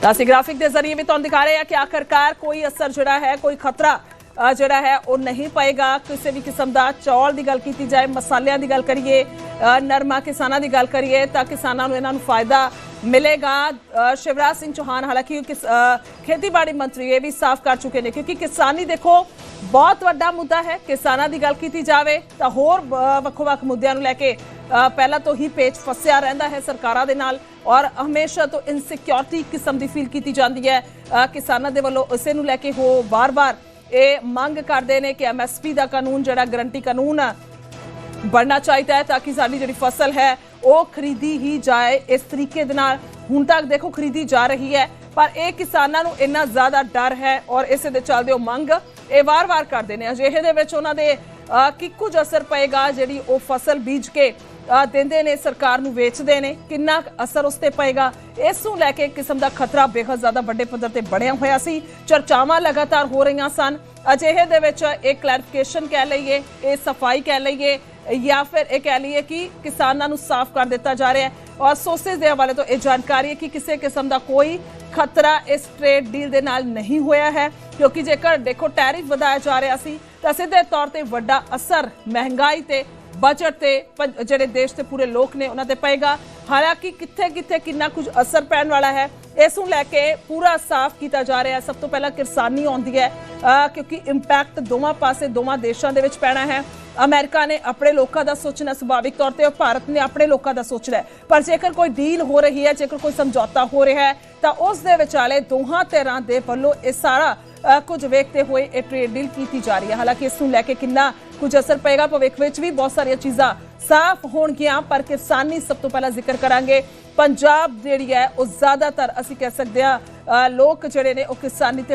A: ਤਾਂ ਅਸੀਂ ਗ੍ਰਾਫਿਕ ਦੇ ਜ਼ਰੀਏ ਵੀ ਤੁਹਾਨੂੰ ਦਿਖਾ ਰਹੇ ਹਾਂ ਕਿ ਆਖਰਕਾਰ ਕੋਈ ਅਸਰ ਜਿਹੜਾ ਹੈ, ਕੋਈ ਖਤਰਾ ਜਿਹੜਾ ਹੈ, ਉਹ ਨਹੀਂ ਪਏਗਾ। ਕਿਸੇ ਵੀ ਕਿਸਮ ਦਾ ਚੌਲ ਦੀ ਗੱਲ ਕੀਤੀ ਜਾਏ, ਮਸਾਲਿਆਂ ਦੀ ਗੱਲ ਕਰੀਏ ਨਰਮਾ ਕਿਸਾਨਾਂ ਦੀ ਗੱਲ ਕਰੀਏ, ਤਾਂ ਕਿਸਾਨਾਂ ਨੂੰ ਇਹਨਾਂ ਨੂੰ ਫਾਇਦਾ ਮਿਲੇਗਾ। ਸ਼ਿਵਰਾਜ ਸਿੰਘ ਚੌਹਾਨ ਹਾਲਾਂਕਿ ਕਿਸ- ਖੇਤੀਬਾੜੀ ਮੰਤਰੀ ਇਹ ਵੀ ਸਾਫ਼ ਕਰ ਚੁੱਕੇ ਨੇ ਕਿਉਂਕਿ ਕਿਸਾਨੀ ਦੇਖੋ, ਬਹੁਤ ਵੱਡਾ ਮੁੱਦਾ ਹੈ। ਕਿਸਾਨਾਂ ਦੀ ਗੱਲ ਕੀਤੀ ਜਾਵੇ ਤਾਂ ਹੋਰ ਵੱਖੋ-ਵੱਖ ਮੁੱਦਿਆਂ ਨੂੰ ਲੈ ਕੇ ਪਹਿਲਾਂ ਤੋਂ ਹੀ ਪੇਚ ਫਸਿਆ ਰਹਿੰਦਾ ਹੈ ਸਰਕਾਰਾਂ ਦੇ ਨਾਲ ਔਰ ਹਮੇਸ਼ਾ ਤੋਂ ਇਨਸਿਕਿਉਰਿਟੀ ਕਿਸਮ ਦੀ ਫੀਲ ਕੀਤੀ ਜਾਂਦੀ ਹੈ। ਕਿਸਾਨਾਂ ਦੇ ਵੱਲੋਂ ਇਸੇ ਨੂੰ ਲੈ ਕੇ ਉਹ ਵਾਰ-ਵਾਰ ਇਹ ਮੰਗ ਕਰਦੇ ਨੇ ਕਿ ਐਮਐਸਪੀ ਦਾ ਕਾਨੂੰਨ ਜਿਹੜਾ ਗਰੰਟੀ ਕਾਨੂੰਨ ਆ ਬਣਨਾ ਚਾਹੀਦਾ ਹੈ ਤਾਂ ਕਿ ਸਾਡੀ ਜਿਹੜੀ ਫਸਲ ਹੈ ਉਹ ਖਰੀਦੀ ਹੀ ਜਾਏ ਇਸ ਤਰੀਕੇ ਦੇ ਨਾਲ। ਹੁਣ ਤੱਕ ਦੇਖੋ ਖਰੀਦੀ ਜਾ ਰਹੀ ਹੈ ਪਰ ਇਹ ਕਿਸਾਨਾਂ ਨੂੰ ਇੰਨਾ ਜ਼ਿਆਦਾ ਡਰ ਹੈ ਔਰ ਇਸੇ ਦੇ ਚੱਲਦੇ ਉਹ ਮੰਗ ਇਹ ਵਾਰ-ਵਾਰ ਕਰਦੇ ਨੇ। ਅਜਿਹੇ ਦੇ ਵਿੱਚ ਉਹਨਾਂ ਦੇ ਅ, ਕੀ ਕੁਝ ਅਸਰ ਪਏਗਾ ਜਿਹੜੀ ਉਹ ਫਸਲ ਬੀਜ ਕੇ ਦਿੰਦੇ ਨੇ, ਸਰਕਾਰ ਨੂੰ ਵੇਚਦੇ ਨੇ, ਕਿੰਨਾ ਅਸਰ ਉਸ ਤੇ ਪਏਗਾ? ਇਸ ਨੂੰ ਲੈ ਕੇ ਕਿਸਮ ਦਾ ਖਤਰਾ ਬੇਹੱਦ ਜ਼ਿਆਦਾ ਵੱਡੇ ਪੱਧਰ ਤੇ ਬਣਿਆ ਹੋਇਆ ਸੀ। ਚਰਚਾਵਾਂ ਲਗਾਤਾਰ ਹੋ ਰਹੀਆਂ ਸਨ। ਅਜਿਹੇ ਦੇ ਵਿੱਚ ਇਹ ਕਲੈਰੀਫਿਕੇਸ਼ਨ ਕਹਿ ਲਈਏ, ਇਹ ਸਫ਼ਾਈ ਕਹਿ ਲਈਏ, ਜਾਂ ਫਿਰ ਇਹ ਕਹਿ ਲਈਏ ਕਿ ਕਿਸਾਨਾਂ ਨੂੰ ਸਾਫ਼ ਕਰ ਦਿੱਤਾ ਜਾ ਰਿਹਾ ਹੈ। ਔਰ ਸੋਰਸਿਸ ਦੇ ਹਵਾਲੇ ਤੋਂ ਇਹ ਜਾਣਕਾਰੀ ਹੈ ਕਿ ਕਿਸੇ ਕਿਸਮ ਦਾ ਕੋਈ ਖਤਰਾ ਇਸ ਟ੍ਰੇਡ ਡੀਲ ਦੇ ਨਾਲ ਨਹੀਂ ਹੋਇਆ ਹੈ, ਕਿਉਂਕਿ ਜੇਕਰ ਦੇਖੋ ਟੈਰਿਫ ਵਧਾਇਆ ਜਾ ਰਿਹਾ ਸੀ, ਤਾਂ ਸਿੱਧੇ ਤੌਰ ਤੇ ਵੱਡਾ ਅਸਰ ਮਹਿੰਗਾਈ ਤੇ ਬਜਟ ਤੇ ਜਿਹੜੇ ਦੇਸ਼ ਦੇ ਪੂਰੇ ਲੋਕ ਨੇ ਉਹਨਾਂ ਤੇ ਪਏਗਾ। ਹਾਲਾਂਕਿ ਕਿੱਥੇ ਕਿੱਥੇ ਕਿੰਨਾ ਕੁਝ ਅਸਰ ਪੈਣ ਵਾਲਾ ਹੈ, ਇਸ ਨੂੰ ਲੈ ਕੇ ਪੂਰਾ ਸਾਫ਼ ਕੀਤਾ ਜਾ ਰਿਹਾ ਸਭ ਤੋਂ ਪਹਿਲਾਂ ਕਿਰਸਾਨੀ ਆਉਂਦੀ ਹੈ ਕਿਉਂਕਿ ਇੰਪੈਕਟ ਦੋਵਾਂ ਪਾਸੇ, ਦੋਵਾਂ ਦੇਸ਼ਾਂ ਦੇ ਵਿੱਚ ਪੈਣਾ ਹੈ। ਅਮਰੀਕਾ ਨੇ ਆਪਣੇ ਲੋਕਾਂ ਦਾ ਸੋਚਣਾ ਸੁਭਾਵਿਕ ਤੌਰ ਤੇ ਭਾਰਤ ਨੇ ਆਪਣੇ ਲੋਕਾਂ ਦਾ ਸੋਚਣਾ ਪਰ ਜੇਕਰ ਕੋਈ ਡੀਲ ਹੋ ਰਹੀ ਹੈ, ਜੇਕਰ ਕੋਈ ਸਮਝੌਤਾ ਹੋ ਰਿਹਾ ਹੈ, ਤਾਂ ਉਸ ਦੇ ਵਿਚਾਲੇ ਦੋਹਾਂ ਧਿਰਾਂ ਦੇ ਵੱਲੋਂ ਇਹ ਸਾਰਾ ਕੁਝ ਵੇਖਦੇ ਹੋਏ ਇਹ ਟ੍ਰੇਡ ਡੀਲ ਕੀਤੀ ਜਾ ਰਹੀ ਹੈ। ਹਾਲਾਂਕਿ ਇਸ ਨੂੰ ਲੈ ਕੇ ਕਿੰਨਾ ਕੁਝ ਅਸਰ ਪਏਗਾ। ਭਵਿੱਖ ਵਿੱਚ ਵੀ ਬਹੁਤ ਸਾਰੀਆਂ ਚੀਜ਼ਾਂ ਸਾਫ਼ ਹੋਣਗੀਆਂ ਪਰ ਕਿਸਾਨੀ ਸਭ ਤੋਂ ਪਹਿਲਾਂ ਜ਼ਿਕਰ ਕਰਾਂਗੇ। ਪੰਜਾਬ ਜਿਹੜੀ ਹੈ ਉਹ ਜ਼ਿਆਦਾਤਰ ਅਸੀਂ ਕਹਿ ਸਕਦੇ ਹਾਂ ਅ, ਲੋਕ ਜਿਹੜੇ ਨੇ ਉਹ ਕਿਸਾਨੀ ਤੇ